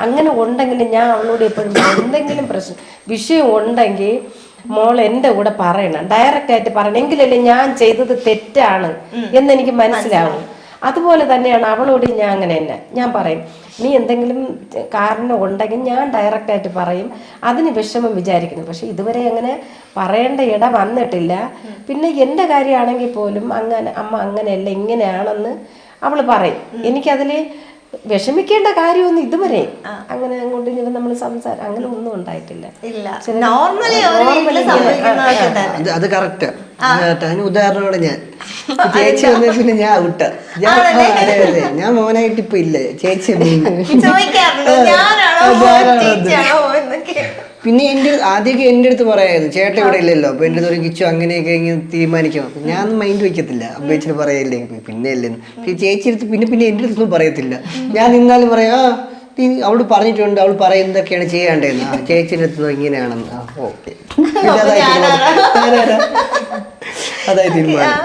C: അങ്ങനെ ഉണ്ടെങ്കിൽ ഞാൻ അവളോട് എപ്പോഴും എന്തെങ്കിലും പ്രശ്നം വിഷയം ഉണ്ടെങ്കിൽ മോൾ എന്റെ കൂടെ പറയണം ഡയറക്റ്റ് ആയിട്ട് പറയണം. എങ്കിലല്ലേ ഞാൻ ചെയ്തത് തെറ്റാണ് എന്നെനിക്ക് മനസ്സിലാവും. അതുപോലെ തന്നെയാണ് അവളോട് ഞാൻ അങ്ങനെ തന്നെ. ഞാൻ പറയും നീ എന്തെങ്കിലും കാരണം ഉണ്ടെങ്കിൽ ഞാൻ ഡയറക്റ്റായിട്ട് പറയും. അതിന് വിഷമം വിചാരിക്കുന്നു. പക്ഷെ ഇതുവരെ അങ്ങനെ പറയേണ്ട ഇട വന്നിട്ടില്ല. പിന്നെ എന്റെ കാര്യമാണെങ്കിൽ പോലും അങ്ങനെ അമ്മ അങ്ങനെയല്ല ഇങ്ങനെയാണെന്ന് അവൾ പറയും. എനിക്കതിൽ വിഷമിക്കേണ്ട കാര്യമൊന്നും ഇതുവരെ. അങ്ങനെ അങ്ങോട്ട് ഇനി നമ്മൾ സംസാരം അങ്ങനെ ഒന്നും ഉണ്ടായിട്ടില്ല.
A: ഇല്ല. നോർമലി
F: അത് കറക്റ്റ് അതിന് ഉദാഹരണമാണ് ഞാൻ. [laughs] ചേച്ചി വന്ന പിന്നെ ഞാൻ ഔട്ട് ഞാൻ അതെ അതെ. ഞാൻ മോനായിട്ട് ഇപ്പൊ ഇല്ല. ചേച്ചി. [laughs]
A: ചോദിക്കാറുണ്ട് ഞാനാണോ
F: പിന്നെ എന്റെ ആദ്യമൊക്കെ എന്റെ അടുത്ത് പറയായിരുന്നു ചേട്ടൻ ഇവിടെ ഇല്ലല്ലോ അപ്പോൾ എന്റെ അടുത്ത് ഒരു കിച്ചു അങ്ങനെയൊക്കെ ഇങ്ങനെ തീരുമാനിക്കണം. അപ്പൊ ഞാൻ മൈൻഡ് വെക്കത്തില്ല. അമ്മേച്ചിന് പറയല്ലേ പിന്നെ അല്ലെന്ന് പിന്നെ ചേച്ചി അടുത്ത് പിന്നെ പിന്നെ എന്റെ അടുത്തൊന്നും പറയത്തില്ല. ഞാൻ നിന്നാലും പറയാം ആ നീ അവൾ പറഞ്ഞിട്ടുണ്ട് അവൾ പറയുന്നതൊക്കെയാണ് ചെയ്യേണ്ടതെന്ന് ആ ചേച്ചിന്റെ അടുത്ത് ഇങ്ങനെയാണെന്ന്. ആ ഓക്കെ. [laughs] അതായി തീരുമാനം. അതായി [laughs] തീരുമാനം.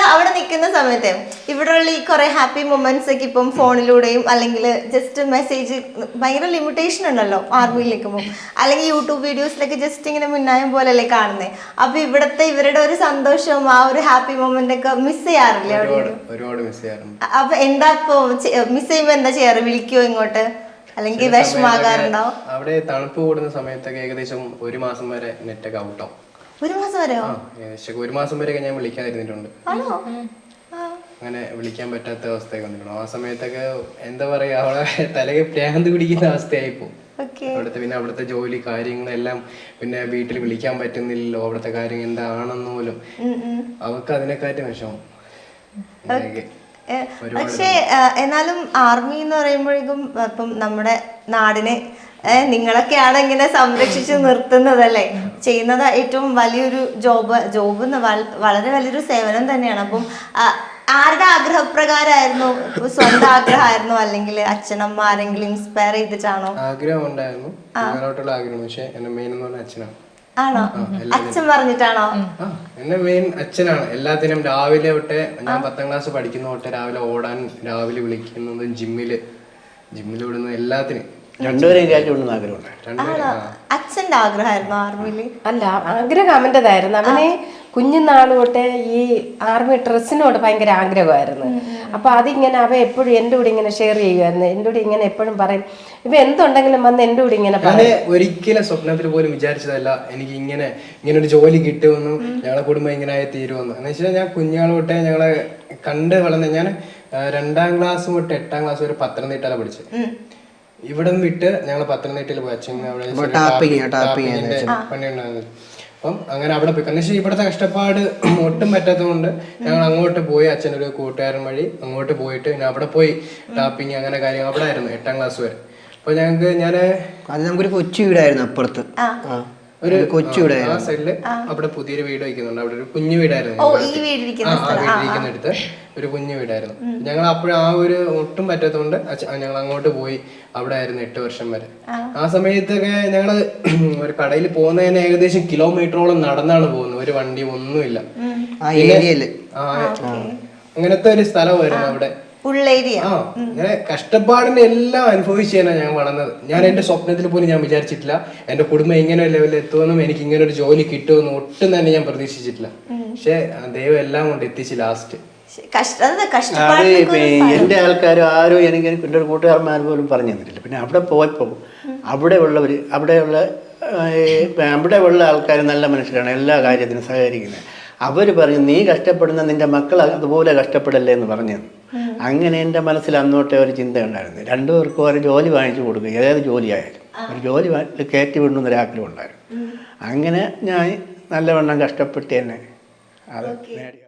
A: ഇവിടെ അവിടെ നിൽക്കുന്ന സമയത്ത് ഇവിടെ ഉള്ള ഈ കുറെ ഹാപ്പി മൊമെന്റ്സ് ഒക്കെ ഇപ്പം ഫോണിലൂടെയും അല്ലെങ്കിൽ ജസ്റ്റ് മെസ്സേജ് ഭയങ്കര ലിമിറ്റേഷൻ ഉണ്ടല്ലോ ആർമിയിൽ നിൽക്കുമ്പോൾ അല്ലെങ്കിൽ യൂട്യൂബ് വീഡിയോസിലൊക്കെ ജസ്റ്റ് ഇങ്ങനെ മുന്നായം പോലല്ലേ കാണുന്നത് അപ്പൊ ഇവിടത്തെ ഇവരുടെ ഒരു സന്തോഷവും ആ ഒരു ഹാപ്പി മൊമെന്റ് ഒക്കെ മിസ് ചെയ്യാറില്ലേ അവിടെ?
E: ഒരുപാട് മിസ് ചെയ്യാറുണ്ട്.
A: അപ്പൊ എന്താ ഇപ്പൊ മിസ് ചെയ്യുമ്പോ എന്താ ചെയ്യാറ്? വിളിക്കുവോ ഇങ്ങോട്ട്? അല്ലെങ്കിൽ
E: വിഷമാകാറുണ്ടാവും അവിടെ തണുപ്പ് കൂടുന്ന സമയത്തൊക്കെ ഏകദേശം ഒരു മാസം വരെ നെറ്റൊക്കെ ഔട്ടാവും
A: ഒരു മാസം വരെയോ?
E: ഏകദേശം ഒരു മാസം വരെയൊക്കെ ഞാൻ വിളിക്കാതിരുന്നിട്ടുണ്ട്
A: ആണോ.
E: അങ്ങനെ വിളിക്കാൻ പറ്റാത്ത അവസ്ഥയൊക്കെ വന്നിട്ടുണ്ട്. ആ സമയത്തൊക്കെ എന്താ പറയാ അവളെ തലകെ പ്രാന്ത് പിടിക്കുന്ന അവസ്ഥയായി പോകും
A: ഓക്കെ.
E: അവിടുത്തെ പിന്നെ അവിടുത്തെ ജോലി കാര്യങ്ങളെല്ലാം പിന്നെ വീട്ടിൽ വിളിക്കാൻ പറ്റുന്നില്ലല്ലോ അവിടുത്തെ കാര്യങ്ങൾ എന്താണെന്ന് പോലും. അവർക്ക് അതിനെക്കാട്ടും വിഷമം.
A: പക്ഷേ എന്നാലും ആർമി എന്ന് പറയുമ്പോഴേക്കും ഇപ്പം നമ്മുടെ നാടിനെ നിങ്ങളൊക്കെയാണ് ഇങ്ങനെ സംരക്ഷിച്ചു നിർത്തുന്നതല്ലേ? ചെയ്യുന്നത് ഏറ്റവും വലിയൊരു ജോബ് ജോബ് വളരെ വലിയൊരു സേവനം തന്നെയാണ്. അപ്പം ആരുടെ ആഗ്രഹപ്രകാരമായിരുന്നു സ്വന്തം ആഗ്രഹമായിരുന്നു അല്ലെങ്കിൽ അച്ഛനമ്മ ആരെങ്കിലും ഇൻസ്പയർ ചെയ്തിട്ടാണോ?
E: ആഗ്രഹം ഉണ്ടായിരുന്നു അങ്ങോട്ടുള്ള ആഗ്രഹം. പക്ഷെ എന്റെ മെയിൻ എന്ന് പറഞ്ഞ അച്ഛനാണ്.
A: ആണോ? അച്ഛൻ പറഞ്ഞിട്ടാണോ?
E: എന്റെ മെയിൻ അച്ഛനാണ്. എല്ലാത്തിനും രാവിലെ തൊട്ട് ഞാൻ പത്താം ക്ലാസ് പഠിക്കുന്ന തൊട്ട് രാവിലെ ഓടാൻ രാവിലെ വിളിക്കുന്നതും ജിമ്മിൽ ജിമ്മിൽ വിടുന്ന എല്ലാത്തിനും.
D: രണ്ടുപേരെയും രാജ്യമുണ്ടെന്ന് ആഗ്രഹമുണ്ട്.
E: രണ്ടുപേരും.
A: അച്ഛന്റെ ആഗ്രഹമായിരുന്നു ആർമിയിൽ
C: അല്ല ആഗ്രഹം അവന്റെതായിരുന്നു അവനെ കുഞ്ഞുനാൾ തൊട്ടേ ഈ ആർമി ഡ്രസ്സിനോട് ഭയങ്കര ആഗ്രഹമായിരുന്നു. അപ്പൊ അതിങ്ങനെ അവ എപ്പോഴും എന്റെ കൂടെ ഇങ്ങനെ ഷെയർ ചെയ്യുമായിരുന്നു. എന്റെ കൂടെ ഇങ്ങനെ എപ്പോഴും പറയും ഇപ്പൊ എന്തുണ്ടെങ്കിലും വന്ന് എന്റെ കൂടെ ഇങ്ങനെ പറയും.
E: ഒരിക്കലും സ്വപ്നത്തിൽ പോലും വിചാരിച്ചതല്ല എനിക്ക് ഇങ്ങനെ ഇങ്ങനെ ഒരു ജോലി കിട്ടുമെന്നും ഞങ്ങളെ കുടുംബം ഇങ്ങനെ ആയി തീരുമെന്നും. എന്ന് വെച്ചാൽ ഞാൻ കുഞ്ഞാൾ തൊട്ടേ ഞങ്ങളെ കണ്ട് വളർന്ന ഞാൻ രണ്ടാം ക്ലാസ് തൊട്ട് എട്ടാം ക്ലാസ് വരെ പത്തനംതിട്ടയില പഠിച്ചത്. ഇവിടെ വിട്ട് ഞങ്ങൾ പത്തനംതിട്ടയിൽ പോയി. അച്ഛൻ അവിടെ പണി അപ്പം അങ്ങനെ അവിടെ പോയി. കാരണം ഇവിടുത്തെ കഷ്ടപ്പാട് [clears throat] ഒട്ടും പറ്റാത്തതുകൊണ്ട് ഞങ്ങൾ അങ്ങോട്ട് പോയി. അച്ഛനൊരു കൂട്ടുകാരൻ വഴി അങ്ങോട്ട് പോയിട്ട് പിന്നെ അവിടെ പോയി ടാപ്പിങ് അങ്ങനെ കാര്യങ്ങൾ അവിടെ ആയിരുന്നു എട്ടാം ക്ലാസ് വരെ. അപ്പൊ ഞങ്ങൾക്ക് ഞാൻ
F: അത് നമുക്കൊരു കൊച്ചു വീടായിരുന്നു അപ്പുറത്ത്. ആ. ഒരു കൊച്ചു
E: ആ സൈഡിൽ അവിടെ പുതിയൊരു വീട് വയ്ക്കുന്നുണ്ട്. അവിടെ ഒരു കുഞ്ഞു വീടായിരുന്നു
A: ഓ ഈ
E: അടുത്ത്.
A: വീടിരിക്കുന്ന
E: ആ, ആ വീട്ടിലിരിക്കുന്ന ഒരു കുഞ്ഞു വീടായിരുന്നു. ഞങ്ങൾ അപ്പോഴും ആ ഒരു ഒട്ടും പറ്റാത്തതുകൊണ്ട് ഞങ്ങൾ അങ്ങോട്ട് പോയി അവിടെ ആയിരുന്നു എട്ട് വർഷം വരെ. ആ. സമയത്തൊക്കെ ഞങ്ങൾ [clears throat] ഒരു കടയിൽ പോകുന്നതിന് ഏകദേശം കിലോമീറ്ററോളം നടന്നാണ് പോകുന്നത്. ഒരു വണ്ടി ഒന്നുമില്ല. അങ്ങനത്തെ ഒരു സ്ഥലമായിരുന്നു അവിടെ.
A: ഉള്ളേരിയ.
E: ഇങ്ങനെ കഷ്ടപ്പാടിനെ എല്ലാം അനുഭവിച്ചാണ് ഞാൻ വളർന്നത്. ഞാൻ എന്റെ സ്വപ്നത്തിൽ പോലും ഞാൻ വിചാരിച്ചിട്ടില്ല. എന്റെ കുടുംബം ഇങ്ങനെ ഒരു ലെവലിൽ എത്തുമെന്നും എനിക്ക് ഇങ്ങനെ ഒരു ജോലി കിട്ടുമെന്നും ഒട്ടും തന്നെ ഞാൻ പ്രതീക്ഷിച്ചിട്ടില്ല. പക്ഷെ ദൈവം എല്ലാം കൊണ്ട് എത്തിച്ച് ലാസ്റ്റ്
A: എന്റെ അത്
D: ആൾക്കാരും ആരും എനിക്ക് എന്റെ ഒരു കൂട്ടുകാരന്മാർ പോലും പറഞ്ഞു തന്നിട്ടില്ല. പിന്നെ അവിടെ പോയപ്പോൾ അവിടെ ഉള്ളവർ അവിടെയുള്ള അവിടെ ഉള്ള ആൾക്കാർ നല്ല മനുഷ്യരാണ് എല്ലാ കാര്യത്തിനും സഹകരിക്കുന്നത്. അവർ പറഞ്ഞു നീ കഷ്ടപ്പെടുന്ന നിന്റെ മക്കൾ അതുപോലെ കഷ്ടപ്പെടല്ലേ എന്ന് പറഞ്ഞു തന്നു. അങ്ങനെ എന്റെ മനസ്സിൽ അന്നോട്ടേ ഒരു ചിന്ത ഉണ്ടായിരുന്നു. രണ്ടുപേർക്കും ഒരു ജോലി വാങ്ങിച്ചു കൊടുക്കുക. ഏത് ജോലിയായാലും. ഒരു ജോലി കയറ്റി വിടണമെന്നൊരു ആഗ്രഹം ഉണ്ടായിരുന്നു. അങ്ങനെ ഞാൻ നല്ലവണ്ണം കഷ്ടപ്പെട്ട് തന്നെ അത് നേടി